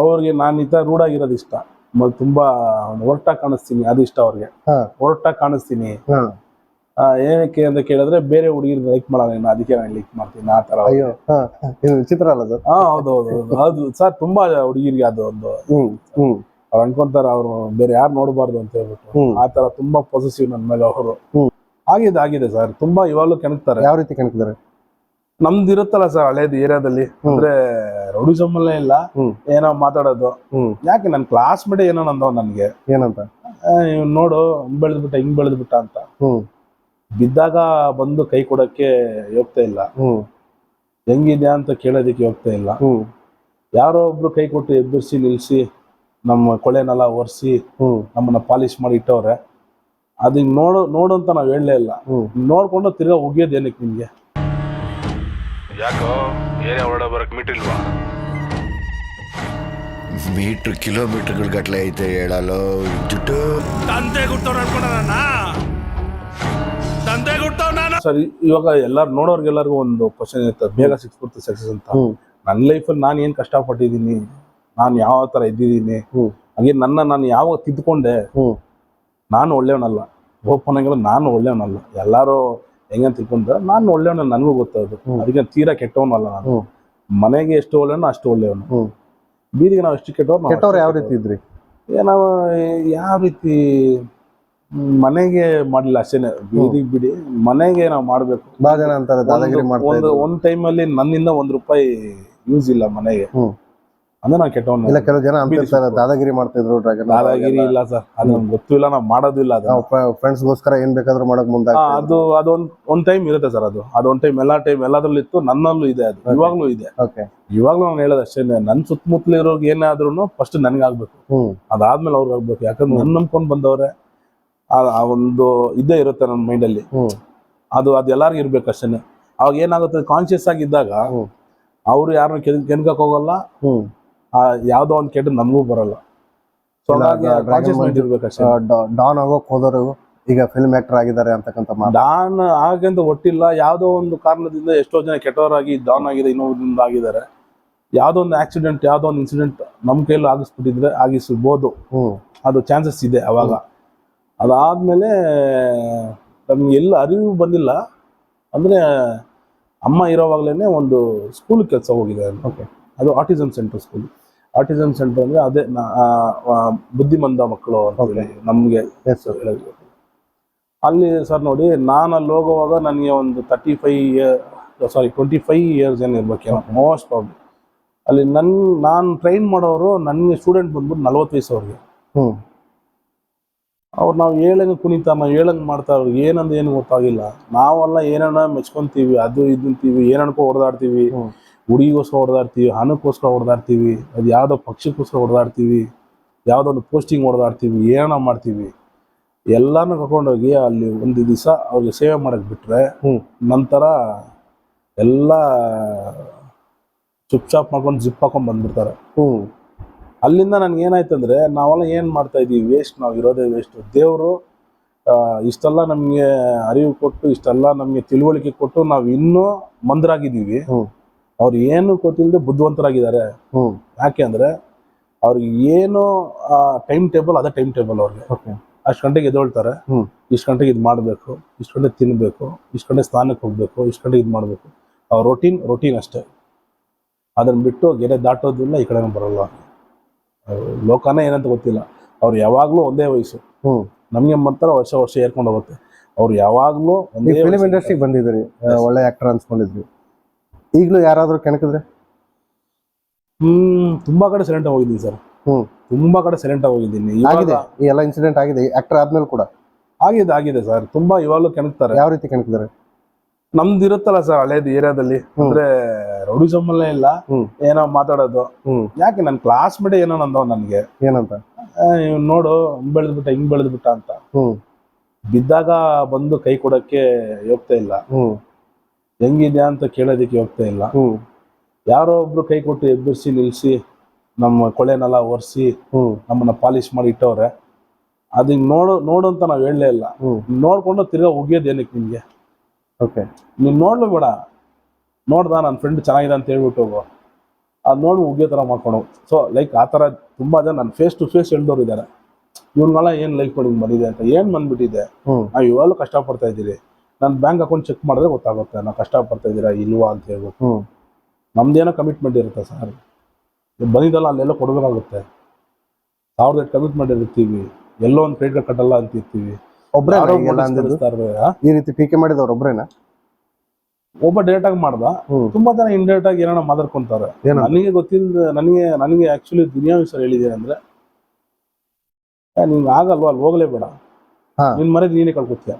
ಅವ್ರಿಗೆ ನಾನು ಈ ರೂಡ್ ರೂಢಾಗಿರೋದು ಇಷ್ಟ. ಮ- ತುಂಬಾ ಹೊರಟಾಗಿ ಕಾಣಿಸ್ತೀನಿ ಅದು ಇಷ್ಟ ಅವ್ರಿಗೆ. ಹಾ. ಹೊರಟಾಗಿ ಕಾಣಿಸ್ತೀನಿ. ಹಾ. ಆ, ಏನಕ್ಕೆ ಅಂತ ಕೇಳಿದ್ರೆ ಬೇರೆ ಹುಡುಗಿರ್ ಲೈಕ್ ಮಾಡಲ್ಲ ಇನ್ನು ಅದಕ್ಕೆ ನಾನು ಲೈಕ್ ಮಾಡ್ತೀನಿ ಆ ತರ ಅಯ್ಯೋ ಹಾ. ಇದು ವಿಚಿತ್ರ ಅಲ್ಲ ಸರ್? ಹಾ ಹೌದು ಹೌದು ಹೌದು. ಅದು ಸರ್ ತುಂಬಾ ಹುಡುಗಿರಿಗೆ ಅದು ಒಂದು ಹ್ಮ್ ಹ್ಮ್. ಅವ್ರು ಅನ್ಕೊಂತಾರ ಅವ್ರು ಬೇರೆ ಯಾರು ನೋಡಬಾರ್ದು ಅಂತ ಹೇಳ್ಬಿಟ್ಟು. ಹ್ಮ್. ಆ ತರ ತುಂಬಾ ಪಾಸಿಟಿವ್ ನನ್ನ ಮೇಲೆ ಅವರು. ಹ್ಮ್. ಆಗಿದೆ ಆಗಿದೆ ಸರ್. ತುಂಬಾ ಇವಾಗಲೂ ಕೆಣಕ್ತಾರೆ. ಯಾವ ರೀತಿ ಕಣಕಿದ್ದಾರೆ ನಮ್ದು ಇರುತ್ತಲ್ಲ ಸರ್ ಹಳೇದು ಏರಿಯಾದಲ್ಲಿ. ಅಂದ್ರೆ ರೌಡಿಸಮ್ ಅಲ್ಲೇ ಇಲ್ಲ. ಏನೋ ಮಾತಾಡೋದು. ಯಾಕೆ ನನ್ನ ಕ್ಲಾಸ್ ಮೇಟ್ ಏನೋ ನಂದವ ನನ್ಗೆ. ಏನಂತ? ನೋಡು ಇವ್ನ್ ನೋಡು ಹಿಂಗ್ ಬೆಳೆದ್ಬಿಟ್ಟ ಹಿಂಗ್ ಬೆಳೆದ್ಬಿಟ್ಟ ಅಂತ. ಬಿದ್ದಾಗ ಬಂದು ಕೈ ಕೊಡಕ್ಕೆ ಹೋಗ್ತಾ ಇಲ್ಲ. ಹೆಂಗಿದ್ಯಾ ಅಂತ ಕೇಳೋದಿಕ್ಕೆ ಹೋಗ್ತಾ ಇಲ್ಲ. ಯಾರೋ ಒಬ್ರು ಕೈ ಕೊಟ್ಟು ಎಬ್ಬರಿಸಿ ನಿಲ್ಸಿ ನಮ್ಮ ಕೊಳೆನೆಲ್ಲ ಒರೆಸಿ ನಮ್ಮನ್ನ ಪಾಲಿಶ್ ಮಾಡಿ ಇಟ್ಟವ್ರೆ. ಅದ್ ನೋಡು ನೋಡು ಅಂತ ನಾವು ಹೇಳಲೇ ಇಲ್ಲ. ನೋಡ್ಕೊಂಡು ತಿರ್ಗಾ ಉಗಿಯೋದೇನಕ್ಕೆ ಏನಕ್ಕೆ ನಿಮ್ಗೆ? ಯಾಕೋ ಏನೇ ಹೊರಡ ಬರಕ್ ಮೀಟಿಲ್ವಾ ಮೀಟ್ರ್ ಕಿಲೋಮೀಟರ್ಗಳ ಗಟ್ಲೆ ಐತೆ ಹೇಳಲು ಜುಟ್ಟು. ತಂದೆ ಗುಟ್ಟವ್ ಅನ್ಕೊಂಡ ತಂದೆ ಗುಟ್ಟವ್ ನಾನು? ಸರ್ ಇವಾಗ ಎಲ್ಲಾರು ನೋಡೋರ್ಗೆಲ್ಲರಿಗೂ ಒಂದು ಕ್ವಶನ್ ಇರುತ್ತೆ. ಬೇಗ ಸಿಕ್ಸ್ಬಿಡ್ತು ಸಕ್ಸಸ್ ಅಂತ. ನನ್ನ ನನ್ನ ಲೈಫಲ್ಲಿ ನಾನು ಏನು ಕಷ್ಟಪಟ್ಟಿದ್ದೀನಿ ನಾನು ಯಾವ ಥರ ಇದ್ದಿದ್ದೀನಿ ಹಾಗೆ ನನ್ನ ನಾನು ಯಾವಾಗ ತಿದ್ದುಕೊಂಡೆ ನಾನು ಒಳ್ಳೆಯವನಲ್ಲ ಓಪನ್ ಆಗಿರೋ ನಾನು ಒಳ್ಳೆಯವನಲ್ಲ ಎಲ್ಲರೂ ಹೆಂಗಂತ ತಿಳ್ಕೊಂಡ್ರೆ ನಾನು ಒಳ್ಳೆಯವನು ನನಗೂ ಗೊತ್ತದು. ಅದಕ್ಕೆ ತೀರಾ ಕೆಟ್ಟವನಲ್ಲ ನಾನು. ಮನೆಗೆ ಎಷ್ಟು ಒಳ್ಳೆಯವನು ಅಷ್ಟು ಒಳ್ಳೆಯವನು. ಬೀದಿಗೆ ನಾವು ಎಷ್ಟು ಕೆಟ್ಟವ್ರು ಕೆಟ್ಟವ್ರು ಯಾವ ರೀತಿ ಇದ್ರಿ? ನಾವು ಯಾವ ರೀತಿ ಮನೆಗೆ ಮಾಡಲಿಲ್ಲ ಅಷ್ಟೇನೆ. ಬೀದಿಗೆ ಬಿಡಿ ಮನೆಗೆ ನಾವು ಮಾಡಬೇಕು. ಬಹಳ ಜನ ಅಂತಾರೆ ಒಂದು ಒಂದ್ ಟೈಮಲ್ಲಿ ನನ್ನಿಂದ ಒಂದ್ ರೂಪಾಯಿ ಯೂಸ್ ಇಲ್ಲ ಮನೆಗೆ. ಅಂದ್ರೆ ನಾನು ಕೆಟ್ಟವನು. ಇಲ್ಲ ಕೆಲವು ಜನ ಅಂತಿರ್ತಾರೆ ದಾದಾಗಿರಿ ಮಾಡ್ತಾ ಇದ್ರು ಡ್ರ್ಯಾಗನ್ ದಾದಾಗಿರಿ ಇಲ್ಲ ಸರ್. ಅದು ನಮ್ಗೆ ಗೊತ್ತಿಲ್ಲ ನಾವು ಮಾಡೋದಿಲ್ಲ ಅದು ನಾವು ಫ್ರೆಂಡ್ಸ್ ಗೋಸ್ಕರ ಏನ್ ಬೇಕಾದ್ರೂ ಮಾಡಕ್ ಮುಂದೆ ಅದು ಅದೊಂದ್ ಒಂದ್ ಟೈಮ್ ಇರುತ್ತೆ ಸರ್ ಅದು. ಅದೊಂದ್ ಟೈಮ್ ಎಲ್ಲಾ ಟೈಮ್ ಎಲ್ಲಾದ್ರಲ್ಲಿ ಇತ್ತು ನನ್ನಲ್ಲೂ ಇದೆ ಅದು. ಇವಾಗ್ಲೂ ಇದೆ. ಓಕೆ ಇವಾಗ್ಲೂ ನಾನು ಹೇಳೋದು ಅಷ್ಟೇ ನನ್ ಸುತ್ತಮುತ್ತಲು ಇರೋರ್ಗೆ ಏನಾದ್ರೂ ಫಸ್ಟ್ ನನ್ಗೆ ಆಗ್ಬೇಕು ಅದಾದ್ಮೇಲೆ ಅವ್ರಿಗೆ ಆಗ್ಬೇಕು ಯಾಕಂದ್ರೆ ನನ್ ನಂಬ್ಕೊಂಡ್ ಬಂದವ್ರೆ ಆ ಒಂದು ಇದ್ದೇ ಇರುತ್ತೆ ನನ್ನ ಮೈಂಡಲ್ಲಿ ಅಲ್ಲಿ. ಅದು ಅದು ಎಲ್ಲಾರ್ಗು ಇರ್ಬೇಕು ಅಷ್ಟೇನೆ. ಅವಾಗ ಏನಾಗುತ್ತೆ ಕಾನ್ಶಿಯಸ್ ಆಗಿದ್ದಾಗ. ಅವ್ರು ಯಾರನ್ನ ಕೆನ್ ಕೆನ್ಕಕ್ ಹೋಗಲ್ಲ. ಹ್ಮ್. ಆ ಯಾವ್ದೋ ಒಂದ್ ಕೆಟ್ಟ ನಮಗೂ ಬರಲ್ಲ. ಸೊ ಹಾಗಾಗಿ ಡಾನ್ ಆಗೋಕ್ ಹೋದರು ಈಗ ಫಿಲ್ಮ್ ಆಕ್ಟರ್ ಆಗಿದ್ದಾರೆ ಅಂತಕ್ಕಂಥ ಡಾನ್ ಆಗಂತ ಒಟ್ಟಿಲ್ಲ ಯಾವುದೋ ಒಂದು ಕಾರಣದಿಂದ ಎಷ್ಟೋ ಜನ ಕೆಟ್ಟವರಾಗಿ ಡಾನ್ ಆಗಿದೆ ಇನ್ನೊಬ್ಬರಿಂದ ಆಗಿದ್ದಾರೆ. ಯಾವ್ದೋ ಒಂದು ಆಕ್ಸಿಡೆಂಟ್ ಯಾವ್ದೋ ಒಂದು ಇನ್ಸಿಡೆಂಟ್ ನಮ್ಮ ಕೈಯಲ್ಲಿ ಆಗಿಸ್ಬಿಟ್ಟಿದ್ರೆ ಆಗಿಸ್ಬೋದು. ಹ್ಮ್. ಅದು ಚಾನ್ಸಸ್ ಇದೆ ಅವಾಗ. ಅದಾದ್ಮೇಲೆ ನಮ್ಗೆ ಎಲ್ಲ ಅರಿವು ಬಂದಿಲ್ಲ. ಅಂದ್ರೆ ಅಮ್ಮ ಇರೋವಾಗ್ಲೇನೆ ಒಂದು ಸ್ಕೂಲ್ ಕೆಲಸ ಹೋಗಿದೆ. ಓಕೆ ಅದು autism centre school autism centre ಅಂದ್ರೆ ಅದೇ ಬುದ್ಧಿಮಂದ ಮಕ್ಕಳು ಅಂತ ನಮ್ಗೆ. ಅಲ್ಲಿ ಸರ್ ನೋಡಿ ನಾನು ಅಲ್ಲಿ ಹೋಗುವಾಗ ನನಗೆ ಒಂದು thirty five sorry twenty five years ಏನು ಇರ್ಬೇಕೇನೋ ಮೋಸ್ಟ್ ಪ್ರಾಬ್ಲಮ್ ಅಲ್ಲಿ ನನ್ ನಾನು ಟ್ರೈನ್ ಮಾಡೋರು ನನಗೆ ಸ್ಟೂಡೆಂಟ್ ಬಂದ್ಬಿಟ್ಟು ನಲ್ವತ್ತು ವಯಸ್ಸು ಅವ್ರಿಗೆ ಅವ್ರು ನಾವು ಹೇಳಂಗೆ ಕುಣಿತ ನಾವು ಹೇಳಂಗೆ ಮಾಡ್ತಾ ಅವ್ರಿಗೆ ಏನಂದು ಏನು ಗೊತ್ತಾಗಿಲ್ಲ. ನಾವೆಲ್ಲ ಏನನ್ನ ಮೆಚ್ಕೊಂತೀವಿ ಅದು ಇದು ಅಂತೀವಿ ಏನನ್ಕೋ ಹೊಡೆದಾಡ್ತೀವಿ. ಹುಡುಗಿಗೋಸ್ಕರ ಹೊಡೆದಾಡ್ತೀವಿ ಹಣಕ್ಕೋಸ್ಕರ ಹೊಡೆದಾಡ್ತೀವಿ ಅದು ಯಾವುದೋ ಪಕ್ಷಕ್ಕೋಸ್ಕರ ಹೊಡೆದಾಡ್ತೀವಿ ಯಾವುದೋ ಒಂದು ಪೋಸ್ಟಿಂಗ್ ಹೊಡೆದಾಡ್ತೀವಿ ಏನೋ ಮಾಡ್ತೀವಿ ಎಲ್ಲನೂ ಕರ್ಕೊಂಡೋಗಿ ಅಲ್ಲಿ ಒಂದು ದಿವಸ ಅವ್ರಿಗೆ ಸೇವೆ ಮಾಡೋಕ್ಕೆ ಬಿಟ್ಟರೆ ಹ್ಞೂ ನಂತರ ಎಲ್ಲ ಚುಪ್ ಚಾಪ್ ಮಾಡ್ಕೊಂಡು ಜಿಪ್ ಹಾಕೊಂಡು ಬಂದ್ಬಿಡ್ತಾರೆ. ಹ್ಞೂ ಅಲ್ಲಿಂದ ನನ್ಗೆ ಏನಾಯ್ತಂದ್ರೆ ನಾವೆಲ್ಲ ಏನು ಮಾಡ್ತಾ ಇದ್ದೀವಿ ವೇಸ್ಟ್ ನಾವು ಇರೋದೇ ವೇಸ್ಟ್ ದೇವರು ಇಷ್ಟೆಲ್ಲ ನಮಗೆ ಅರಿವು ಕೊಟ್ಟು ಇಷ್ಟೆಲ್ಲ ನಮಗೆ ತಿಳುವಳಿಕೆ ಕೊಟ್ಟು ನಾವು ಇನ್ನೂ ಮಂದರಾಗಿದ್ದೀವಿ. ಅವ್ರು ಏನು ಗೊತ್ತಿಲ್ಲದೆ ಬುದ್ಧಿವಂತರಾಗಿದ್ದಾರೆ. ಹ್ಮ್. ಯಾಕೆ ಅಂದರೆ ಅವ್ರಿಗೆ ಏನು ಟೈಮ್ ಟೇಬಲ್ ಅದೇ ಟೈಮ್ ಟೇಬಲ್ ಅವ್ರಿಗೆ. ಅಷ್ಟು ಗಂಟೆಗೆ ಎದ್ದೇಳ್ತಾರೆ. ಇಷ್ಟು ಗಂಟೆಗೆ ಇದು ಮಾಡಬೇಕು ಇಷ್ಟು ಗಂಟೆಗೆ ತಿನ್ನಬೇಕು ಇಷ್ಟು ಗಂಟೆ ಸ್ನಾನಕ್ಕೆ ಹೋಗ್ಬೇಕು ಇಷ್ಟು ಗಂಟೆಗೆ ಇದು ಮಾಡಬೇಕು. ಅವ್ರ ರೊಟೀನ್ ರೊಟೀನ್ ಅಷ್ಟೇ. ಅದನ್ನ ಬಿಟ್ಟು ಗೆರೆ ದಾಟೋದಿಲ್ಲ ಈ ಕಡೆ ಬರಲ್ಲ ಲೋಕನೇ ಏನಂತ ಗೊತ್ತಿಲ್ಲ. ಅವ್ರು ಯಾವಾಗಲೂ ಒಂದೇ ವಯಸ್ಸು. ಹ್ಮ್. ನಮ್ಗೆ ಮಾತ್ರ ವರ್ಷ ವರ್ಷ ಏರ್ಕೊಂಡು ಹೋಗುತ್ತೆ. ಅವ್ರು ಯಾವಾಗಲೂ ಫಿಲ್ಮ್. ಇಂಡಸ್ಟ್ರಿಗೆ ಬಂದಿದ್ರಿ ಒಳ್ಳೆ ಆಕ್ಟರ್ ಅನ್ಸ್ಕೊಂಡಿದ್ರಿ. ಈಗಲೂ ಯಾರಾದರೂ ಕೆಣಕಿದ್ರೆ? ಹ್ಮ್ ತುಂಬಾ ಕಡೆ ಸೈಲೆಂಟ್ ಹೋಗಿದ್ದೀನಿ ಸರ್. ಹ್ಮ್. ತುಂಬಾ ಕಡೆ ಸೈಲೆಂಟ್ ಹೋಗಿದ್ದೀನಿ. ಆಗಿದೆ. ಈ ಎಲ್ಲ ಇನ್ಸಿಡೆಂಟ್ ಆಗಿದೆ. ಆಕ್ಟರ್ ಆದ್ಮೇಲೆ ಕೂಡ? ಆಗಿದೆ ಆಗಿದೆ ಸರ್. ತುಂಬಾ ಇವಾಗಲೂ ಕೆಣಕ್ತಾರೆ. ಯಾವ ರೀತಿ ಕೆಣಕಿದ್ದಾರೆ ನಮ್ದು ಇರುತ್ತಲ್ಲ ಸರ್ ಹಳೇದು ಏರಿಯಾದಲ್ಲಿ. ಅಂದ್ರೆ ರೌಡಿ ಸಂಬಂಧ ಇಲ್ಲ. ಏನೋ ಮಾತಾಡೋದು. ಯಾಕೆ ನನ್ನ ಕ್ಲಾಸ್ ಮೇಡ ಏನೋ ನಂದವ ನನ್ಗೆ. ಏನಂತ? ನೋಡು ಇವ್ನ್ ನೋಡು ಹಿಂಗ್ ಬೆಳೆದ್ಬಿಟ್ಟ ಹಿಂಗ್ ಬೆಳೆದ್ಬಿಟ್ಟ ಅಂತ. ಹ್ಮ್. ಬಿದ್ದಾಗ ಬಂದು ಕೈ ಕೊಡಕ್ಕೆ ಹೋಗ್ತಾ ಇಲ್ಲ. ಹ್ಮ್. ಹೆಂಗಿದ್ಯಾ ಅಂತ ಕೇಳೋದಕ್ಕೆ ಹೋಗ್ತಾ ಇಲ್ಲ. ಯಾರೋ ಒಬ್ರು ಕೈ ಕೊಟ್ಟು ಎಬ್ಬರಿಸಿ ನಿಲ್ಸಿ ನಮ್ಮ ಕೊಳೆನೆಲ್ಲ ಒರೆಸಿ ನಮ್ಮನ್ನ ಪಾಲಿಶ್ ಮಾಡಿ ಇಟ್ಟವ್ರೆ ಅದು ನೋಡೋ ನೋಡು ಅಂತ ನಾವು ಹೇಳಲೇ ಇಲ್ಲ. ನೋಡ್ಕೊಂಡು ತಿರ್ಗಾ ಏನಕ್ಕೆ ನಿಮ್ಗೆ? ಓಕೆ ನೀನ್ ನೋಡ್ಲು ಬೇಡ. ನೋಡ್ದ ನನ್ನ ಫ್ರೆಂಡ್ ಚೆನ್ನಾಗಿದೆ ಅಂತ ಹೇಳ್ಬಿಟ್ಟು ಹೋಗು. ಅದು ನೋಡಿ ಉಗಿಯೋ ಥರ ಮಾಡ್ಕೊಂಡು ಸೊ ಲೈಕ್ ಆ ಥರ ತುಂಬ ಜನ ನನ್ನ ಫೇಸ್ ಟು ಫೇಸ್ ಹೇಳ್ದವ್ರು ಇದ್ದಾರೆ ಇವ್ರನ್ನೆಲ್ಲ ಏನು ಲೈಕ್ ಮಾಡಿ ಬಂದಿದೆ ಅಂತ ಏನು ಬಂದ್ಬಿಟ್ಟಿದೆ? ನಾವು ಇವಾಗಲೂ ಕಷ್ಟಪಡ್ತಾ ಇದ್ದೀರಿ ನನ್ನ ಬ್ಯಾಂಕ್ ಅಕೌಂಟ್ ಚೆಕ್ ಮಾಡಿದ್ರೆ ಗೊತ್ತಾಗುತ್ತೆ ನಾವು ಕಷ್ಟಪಡ್ತಾ ಇದ್ದೀರಾ ಇಲ್ವಾ ಅಂತ ಹೇಳ್ಬಿಟ್ಟು. ನಮ್ದೇನೋ ಕಮಿಟ್ಮೆಂಟ್ ಇರುತ್ತೆ ಸರ್ ಬಂದಿದ್ದಲ್ಲ ಅಲ್ಲೆಲ್ಲ ಕೊಡಬೇಕಾಗುತ್ತೆ. ಸಾವಿರದ ಎಷ್ಟು ಕಮಿಟ್ಮೆಂಟ್ ಇರ್ತೀವಿ. ಎಲ್ಲೋ ಒಂದು ಕ್ರೆಡಿಟ್ ಕಾರ್ಡ್ ಕಟ್ಟಲ್ಲ ಅಂತಿರ್ತೀವಿ ಆ? ಈ ರೀತಿ ಟೀಕೆ ಮಾಡಿದವ್ರು ಒಬ್ಬರೇನಾ ಒಬ್ಬ ಡೈರೆಕ್ಟ್ ಆಗಿ ಮಾಡ್ದ. ತುಂಬಾ ಜನ ಇಂಡೈರೆಕ್ಟ್ ಆಗಿ ಏನೋ ಮಾತಾಡ್ಕೊಂತಾರೆ? ನನಗೆ ಗೊತ್ತಿಲ್ಲ ನನಗೆ ನನಗೆ ಆಕ್ಚುಲಿ ದುನಿಯಾ ವಿಷಯ ಹೇಳಿದೆ ಅಂದ್ರೆ ನಿಂಗೆ ಆಗಲ್ವಾ ಅಲ್ಲಿ ಹೋಗ್ಲೇಬೇಡ ಬೇಡ. ನಿನ್ ಮನೆ ನೀನೇ ಕಳ್ಕೊತೀಯ.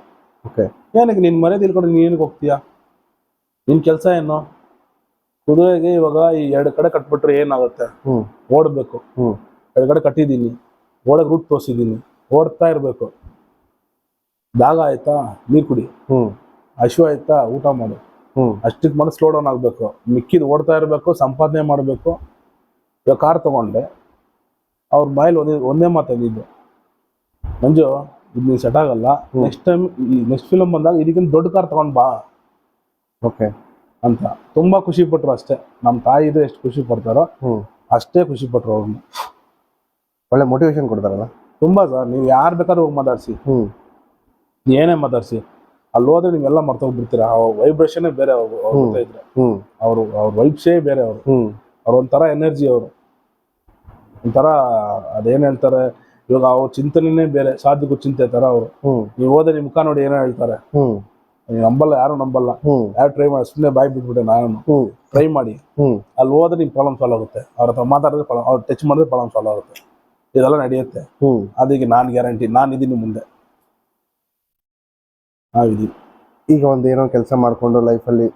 ಓಕೆ ಏನಕ್ಕೆ ನಿನ್ನ ಮನೆ ತಿಳ್ಕೊಂಡು ನೀನು ಹೋಗ್ತೀಯಾ ಹೋಗ್ತೀಯ? ನಿನ್ ಕೆಲಸ ಏನು? ಕುದುರೆಗೆ ಇವಾಗ ಈ ಎರಡು ಕಡೆ ಕಟ್ಬಿಟ್ರೆ ಏನಾಗುತ್ತೆ? ಓಡಬೇಕು. ಎರಡು ಕಡೆ ಕಟ್ಟಿದ್ದೀನಿ. ಓಡಕ್ ರೂಟ್ ತೋರಿಸಿದ್ದೀನಿ. ಓಡ್ತಾ ಇರಬೇಕು. ದಾಗ ಆಯ್ತಾ? ನೀರು ಕುಡಿ. ಹಶು ಆಯ್ತಾ? ಊಟ ಮಾಡು. ಅಷ್ಟಕ್ಕೆ ಮನಸ್ಸು ಸ್ಲೋ ಡೌನ್ ಆಗಬೇಕು. ಮಿಕ್ಕಿದ್ ಓಡ್ತಾ ಇರಬೇಕು ಸಂಪಾದನೆ ಮಾಡಬೇಕು. ಇವಾಗ ಕಾರ್ ತಗೊಂಡೆ. ಅವ್ರ ಮೈಲ್ ಒಂದೇ ಒಂದೇ ಮಾತಾಡಿದ್ದು ಮಂಜು ಇದು ನೀನು ಸೆಟ್ ಆಗಲ್ಲ. ನೆಕ್ಸ್ಟ್ ಟೈಮ್ ಈ ನೆಕ್ಸ್ಟ್ ಫಿಲಮ್ ಬಂದಾಗ ಇದಕ್ಕಿಂತ ದೊಡ್ಡ ಕಾರ್ ತಗೊಂಡ್ ಬಾ. ಓಕೆ ಅಂತ. ತುಂಬಾ ಖುಷಿ ಪಟ್ರು ಅಷ್ಟೇ. ನಮ್ಮ ತಾಯಿ ಇದ್ರೆ ಎಷ್ಟು ಖುಷಿ ಪಡ್ತಾರೋ ಅಷ್ಟೇ ಖುಷಿ ಪಟ್ರು ಅವ್ರನ್ನ. ಒಳ್ಳೆ ಮೋಟಿವೇಶನ್ ಕೊಡ್ತಾರಲ್ಲ? ತುಂಬಾ ಸರ್. ನೀವು ಯಾರು ಬೇಕಾದ್ರೂ ಹೋಗಿ ಮಾತಾಡ್ಸಿ. ಹ್ಮ್. ಏನೇ ಮಾತಾಡ್ಸಿ. ಅಲ್ಲಿ ಹೋದ್ರೆ ನೀವೆಲ್ಲ ಮರ್ತೋಗ್ಬಿಡ್ತೀರಾ ಅವ್ರ ವೈಬ್ರೇಷನ್ ಬೇರೆ ಅವ್ರು ಇದ್ರೆ. ಅವರು ಅವ್ರ ವೈಬ್ಸೇ ಬೇರೆ ಅವರು. ಅವ್ರ ಒಂಥರ ಎನರ್ಜಿ ಅವರು. ಒಂಥರ ಅದೇನ್ ಹೇಳ್ತಾರೆ? ಇವಾಗ ಅವ್ರ ಚಿಂತನೆನೇ ಬೇರೆ ಸಾಧ್ಯಕ್ಕೂ ಚಿಂತೆ ತರ ಅವರು. ನೀವು ಹೋದ್ರೆ ನಿಮ್ ಮುಖ ನೋಡಿ ಏನೋ ಹೇಳ್ತಾರೆ. ನಂಬಲ್ಲ ಯಾರು ನಂಬಲ್ಲ. ಯಾರು ಟ್ರೈ ಮಾಡಿ ಸುಮ್ಮನೆ ಬಾಯ್ ಬಿಟ್ಬಿಟ್ಟೆ ನಾನು. ಟ್ರೈ ಮಾಡಿ. ಅಲ್ಲಿ ಹೋದ್ರೆ ನಿಮ್ ಪ್ರಾಬ್ಲಮ್ ಸಾಲ್ವ್ ಆಗುತ್ತೆ. ಅವ್ರ ಹತ್ರ ಮಾತಾಡಿದ್ರೆ ಅವ್ರು ಟಚ್ ಮಾಡಿದ್ರೆ ಪ್ರಾಬ್ಲಮ್ ಸಾಲ್ವ್ ಆಗುತ್ತೆ. ಇದೆಲ್ಲ ನಡೆಯುತ್ತೆ. ಅದಕ್ಕೆ ನಾನು ಗ್ಯಾರಂಟಿ ನಾನು ಇದೀನಿ ಮುಂದೆ. ನಾವಿದೀವಿ. ಈಗ ಒಂದು ಏನೋ ಕೆಲಸ ಮಾಡ್ಕೊಂಡು ಲೈಫಲ್ಲಿ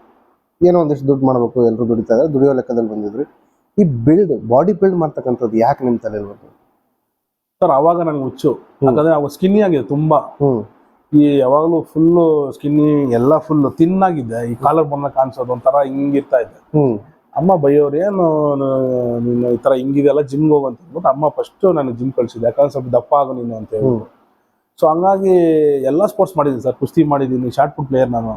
ಏನೋ ಒಂದಿಷ್ಟು ದುಡ್ಡು ಮಾಡಬೇಕು ಎಲ್ಲರೂ ದುಡಿತಾರೆ ಇದ್ದಾರೆ. ದುಡಿಯೋ ಲೆಕ್ಕದಲ್ಲಿ ಬಂದಿದ್ರಿ. ಈ ಬಿಲ್ಡ್ ಬಾಡಿ ಬಿಲ್ಡ್ ಮಾಡ್ತಕ್ಕಂಥದ್ದು ಯಾಕೆ ನಿಮ್ಮ ತಲೆ ಬಂತು? ಸರ್ ಅವಾಗ ನನಗೆ ಹುಚ್ಚು. ಯಾಕಂದ್ರೆ ಅವಾಗ ಸ್ಕಿನ್ನಿ ಆಗಿದೆ ತುಂಬಾ. ಈ ಯಾವಾಗಲೂ ಫುಲ್ಲು ಸ್ಕಿನ್ನಿ ಎಲ್ಲ ಫುಲ್ ತಿನ್ ಆಗಿದೆ. ಈ ಕಾಲರ್ ಬಣ್ಣ ಕಾಣಿಸೋದು ಒಂಥರ ಹಿಂಗಿರ್ತಾ ಇದ್ದೆ ಅಮ್ಮ ಬೈಯೋರು ಏನು ನೀನು ಈ ತರ ಹಿಂಗಿದೆಲ್ಲ ಜಿಮ್ಗೆ ಹೋಗು ಅಂತ ಅಂದ್ಬಿಟ್ಟು ಅಮ್ಮ ಫಸ್ಟ್ ನಾನು ಜಿಮ್ ಕಳಿಸಿದೆ ಯಾಕಂದ್ರೆ ಸ್ವಲ್ಪ ದಪ್ಪ ಆಗು ನೀನು ಅಂತ ಹೇಳಿ ಸೊ ಹಂಗಾಗಿ ಎಲ್ಲ ಸ್ಪೋರ್ಟ್ಸ್ ಮಾಡಿದ್ದೀನಿ ಸರ್. ಕುಸ್ತಿ ಮಾಡಿದ್ದೀನಿ ಶಾರ್ಟ್ ಪುಟ್ ಪ್ಲೇಯರ್ ನಾನು.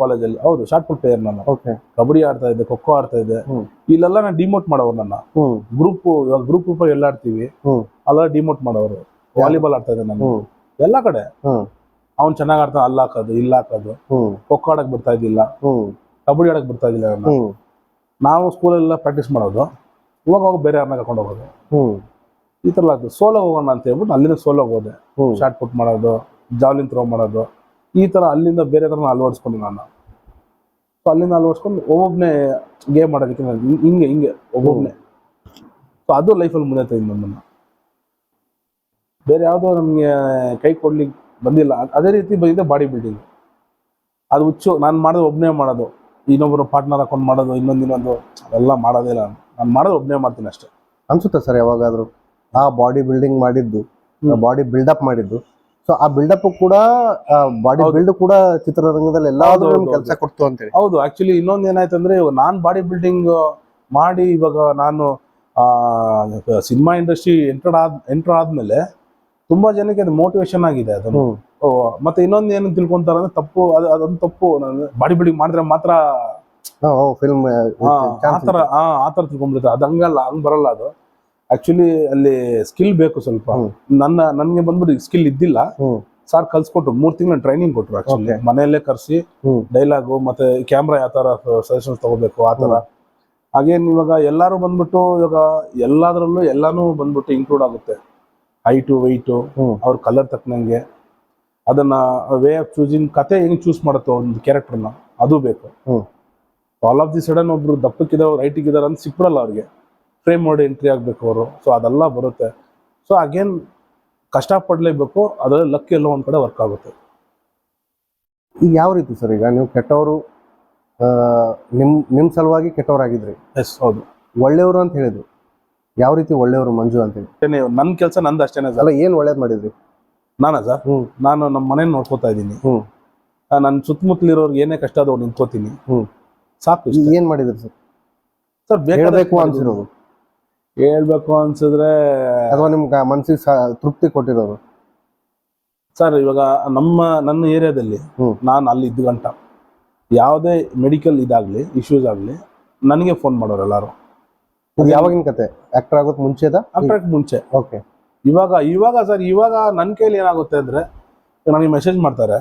ಕಾಲೇಜಲ್ಲಿ ಹೌದು ಶಾರ್ಟ್ ಪುಟ್ ಪ್ಲೇಯರ್ ನಾನು. ಓಕೆ ಕಬಡ್ಡಿ ಆಡ್ತಾ ಇದ್ದೆ ಖೋಖೋ ಆಡ್ತಾ ಇದ್ದೆ. ಇಲ್ಲೆಲ್ಲ ನಾನು ಡಿಮೋಟ್ ಮಾಡೋರು ನನ್ನ. ಗ್ರೂಪ್ ಇವಾಗ ಗ್ರೂಪ್ ಗ್ರೂಪ್ ಎಲ್ಲ ಆಡ್ತೀವಿ. ಅಲ್ಲ ಡಿಮೋಟ್ ಮಾಡೋರು. ವಾಲಿಬಾಲ್ ಆಡ್ತಾ ಇದ್ದೆ ನಾನು. ಎಲ್ಲ ಕಡೆ. ಅವ್ನು ಚೆನ್ನಾಗಿ ಆಡ್ತಾನೆ ಅಲ್ಲಿ ಹಾಕೋದು ಇಲ್ಲ ಹಾಕೋದು. ಖೋಖೋ ಆಡಕ್ ಬರ್ತಾ ಇದ್ದಿಲ್ಲ. ಕಬಡ್ಡಿ ಆಡಕ್ ಬರ್ತಾ ಇದ್ದಿಲ್ಲ ನಾನು ನಾವು ಸ್ಕೂಲಲ್ಲೆಲ್ಲ ಪ್ರಾಕ್ಟೀಸ್ ಮಾಡೋದು. ಇವಾಗ ಹೋಗಿ ಬೇರೆ ಯಾರನ್ನ ಕರ್ಕೊಂಡು ಹೋಗೋದು. ಈ ತರ ಆಗ್ತದೆ. ಸೋಲೋ ಹೋಗೋಣ ಅಂತ ಹೇಳ್ಬಿಟ್ಟು ಅಲ್ಲಿಂದ ಸೋಲೋ ಹೋದೆ. ಶಾರ್ಟ್ ಪುಟ್ ಮಾಡೋದು ಜಾವ್ಲಿನ್ ಥ್ರೋ ಮಾಡೋದು. ಈ ಥರ ಅಲ್ಲಿಂದ ಬೇರೆ ಥರ ಅಳವಡಿಸ್ಕೊಂಡು ನಾನು. ಸೊ ಅಲ್ಲಿಂದ ಅಳವಡಿಸ್ಕೊಂಡು ಒಬ್ಬೊಬ್ಬನೇ ಗೇಮ್ ಮಾಡೋದಕ್ಕೆ ನಾನು ಹಿಂಗ್- ಹಿಂಗೆ ಒಬ್ಬೊಬ್ಬನೇ ಸೊ ಅದು ಲೈಫಲ್ಲಿ ಮುಂದೆ ತೆಗೆದು ನಮ್ಮನ್ನು ಬೇರೆ ಯಾವುದೋ ನಮಗೆ ಕೈ ಕೊಡ್ಲಿಕ್ಕೆ ಬಂದಿಲ್ಲ. ಅದೇ ರೀತಿ ಬಂದಿದೆ ಬಾಡಿ ಬಿಲ್ಡಿಂಗ್ ಅದು ಹುಚ್ಚು ನಾನು ಮಾಡೋದು ಒಬ್ಬನೇ ಮಾಡೋದು. ಇನ್ನೊಬ್ಬರು ಪಾರ್ಟ್ನರ್ ಹಾಕೊಂಡು ಮಾಡೋದು ಇನ್ನೊಂದು ಇನ್ನೊಂದು ಅದೆಲ್ಲ ಮಾಡೋದಿಲ್ಲ ನಾನು ನಾನು ಮಾಡೋದು ಒಬ್ಬನೇ ಮಾಡ್ತೀನಿ ಅಷ್ಟೇ. ಅನ್ಸುತ್ತೆ ಸರ್ ಯಾವಾಗಾದರೂ? ಆ ಬಾಡಿ ಬಿಲ್ಡಿಂಗ್ ಮಾಡಿದ್ದು. ಬಾಡಿ ಬಿಲ್ಡಪ್ ಮಾಡಿದ್ದು? ಸೊ ಆ ಬಿಲ್ಡಪ್ ಕೂಡ ಬಾಡಿ ಬಿಲ್ಡ್ ಕೂಡ ಚಿತ್ರರಂಗದಲ್ಲಿ ಎಲ್ಲಾದ್ರೂ ಕೆಲಸ ಕೊಡ್ತು ಅಂತೇಳಿ ಹೌದು ಆಕ್ಚುಲಿ ಇನ್ನೊಂದು ಏನಾಯ್ತು ಅಂದ್ರೆ ನಾನು ಬಾಡಿ ಬಿಲ್ಡಿಂಗ್ ಮಾಡಿ ಇವಾಗ ನಾನು ಸಿನಿಮಾ ಇಂಡಸ್ಟ್ರಿ ಎಂಟರ್ ಆದ ಎಂಟರ್ ಆದ್ಮೇಲೆ ತುಂಬಾ ಜನಕ್ಕೆ ಅದು ಮೋಟಿವೇಶನ್ ಆಗಿದೆ ಅದು ಹ್ಮ್. ಮತ್ತೆ ಇನ್ನೊಂದು ಏನು ತಿಳ್ಕೊಂತಾರ ಅಂದ್ರೆ ತಪ್ಪು ಅದು ಅದೊಂದು ತಪ್ಪು. ಬಾಡಿ ಬಿಲ್ಡಿಂಗ್ ಮಾಡಿದ್ರೆ ಮಾತ್ರ ಫಿಲ್ಮ್ ಆತರ ಆ ಥರ ಆ ಆ ಥರ ತಿಳ್ಕೊಂಡ್ಬಿಡುತ್ತೆ ಅದು ಹಂಗಲ್ಲ ಹಂಗ್ ಬರಲ್ಲ ಅದು. ಆಕ್ಚುಲಿ ಅಲ್ಲಿ ಸ್ಕಿಲ್ ಬೇಕು ಸ್ವಲ್ಪ. ನನ್ನ ನನಗೆ ಬಂದ್ಬಿಟ್ಟು ಸ್ಕಿಲ್ ಇದ್ದಿಲ್ಲ. ಸರ್ ಕಲ್ಸ್ಕೊಟ್ರು ಮೂರ್ ತಿಂಗಳ ಟ್ರೈನಿಂಗ್ ಕೊಟ್ರು ಆಕ್ಚುಲಿ ಮನೆಯಲ್ಲೇ ಕರ್ಸಿ ಡೈಲಾಗ್ ಮತ್ತೆ ಕ್ಯಾಮ್ರಾ ಯಾವ ತರ ಸಜೆಷನ್ಸ್ ತಗೋಬೇಕು ಆ ತರ. ಹಾಗೇನ್ ಇವಾಗ ಎಲ್ಲಾರು ಬಂದ್ಬಿಟ್ಟು ಇವಾಗ ಎಲ್ಲಾದ್ರಲ್ಲೂ ಎಲ್ಲಾನು ಬಂದ್ಬಿಟ್ಟು ಇನ್ಕ್ಲೂಡ್ ಆಗುತ್ತೆ. ಹೈಟು ವೆಯ್ಟು ಅವ್ರ ಕಲರ್ ತಕ್ಕನಂಗೆ ಅದನ್ನ ವೇ ಆಫ್ ಚೂಸಿಂಗ್ ಕತೆ ಹೆಂಗ್ ಚೂಸ್ ಮಾಡುತ್ತೋ ಒಂದು ಕ್ಯಾರೆಕ್ಟರ್ನ ಅದು ಬೇಕು. ಆಲ್ ಆಫ್ ದಿ ಸಡನ್ ಒಬ್ರು ದಪ್ಪಕ್ಕಿದಾರೆ ರೈಟಿಗಿದಾರ ಅಂತ ಸಿಕ್ಬಿಡಲ್ಲ ಅವ್ರಿಗೆ. ಫ್ರೇಮ್ ಮಾಡಿ ಎಂಟ್ರಿ ಆಗಬೇಕು ಅವರು. ಸೊ ಅದೆಲ್ಲ ಬರುತ್ತೆ. ಸೊ ಅಗೇನ್ ಕಷ್ಟಪಡಲೇಬೇಕು. ಅದರಲ್ಲಿ ಲಕ್ ಎಲ್ಲೋ ಒಂದು ಕಡೆ ವರ್ಕ್ ಆಗುತ್ತೆ. ಈಗ ಯಾವ ರೀತಿ ಸರ್ ಈಗ ನೀವು ಕೆಟ್ಟವರು ನಿಮ್ಮ ನಿಮ್ಮ ನಿಮ್ ಸಲುವಾಗಿ ಕೆಟ್ಟವರಾಗಿದ್ರಿ. ಎಸ್ ಹೌದು. ಒಳ್ಳೆಯವರು ಅಂತ ಹೇಳಿದ್ರು. ಯಾವ ರೀತಿ ಒಳ್ಳೆಯವರು ಮಂಜು ಅಂತೇಳಿ ಹೇಳಿ? ನನ್ನ ಕೆಲಸ ನಂದು ಅಷ್ಟೇನೆ ಅಲ್ಲ ಏನು ಒಳ್ಳೇದು ಮಾಡಿದ್ರಿ? ನಾನಾ ಸರ್? ನಾನು ನಮ್ಮ ಮನೆ ನೋಡ್ಕೋತಾ ಇದ್ದೀನಿ. ಹ್ಮ್. ನನ್ನ ಸುತ್ತಮುತ್ತಲಿರೋರ್ಗೆ ಏನೇ ಕಷ್ಟ ಅದು ನಿಂತ್ಕೋತೀನಿ. ಹ್ಮ್. ಸಾಕು ಏನು ಏನ್ ಮಾಡಿದ್ರಿ ಸರ್? ಸರ್ ಹೇಳ್ಬೇಕು ಅನ್ಸಿರೋದು. ಹೇಳ್ಬೇಕು ಅನ್ಸಿದ್ರೆ ಅಥವಾ ನಿಮ್ಗೆ ಮನ್ಸಿಗೆ ತೃಪ್ತಿ ಕೊಟ್ಟಿರೋದು ಸರ್ ಇವಾಗ ನಮ್ಮ ನನ್ನ ಏರಿಯಾದಲ್ಲಿ. ನಾನು ಅಲ್ಲಿ ಇದ್ದ ಗಂಟ ಯಾವುದೇ ಮೆಡಿಕಲ್ ಇದಾಗ್ಲಿ ಇಶ್ಯೂಸ್ ಆಗಲಿ ನನಗೆ ಫೋನ್ ಮಾಡೋರು ಎಲ್ಲರೂ. ಇದು ಯಾವಾಗಿನ ಕತೆ? ಆಕ್ಟರ್ ಆಗೋದ್ ಮುಂಚೆದ? ಆಕ್ಟರ್ ಮುಂಚೆ. ಓಕೆ. ಇವಾಗ ಇವಾಗ ಸರ್ ಇವಾಗ ನನ್ನ ಕೈಲಿ ಏನಾಗುತ್ತೆ ಅಂದ್ರೆ ನನಗೆ ಮೆಸೇಜ್ ಮಾಡ್ತಾರೆ.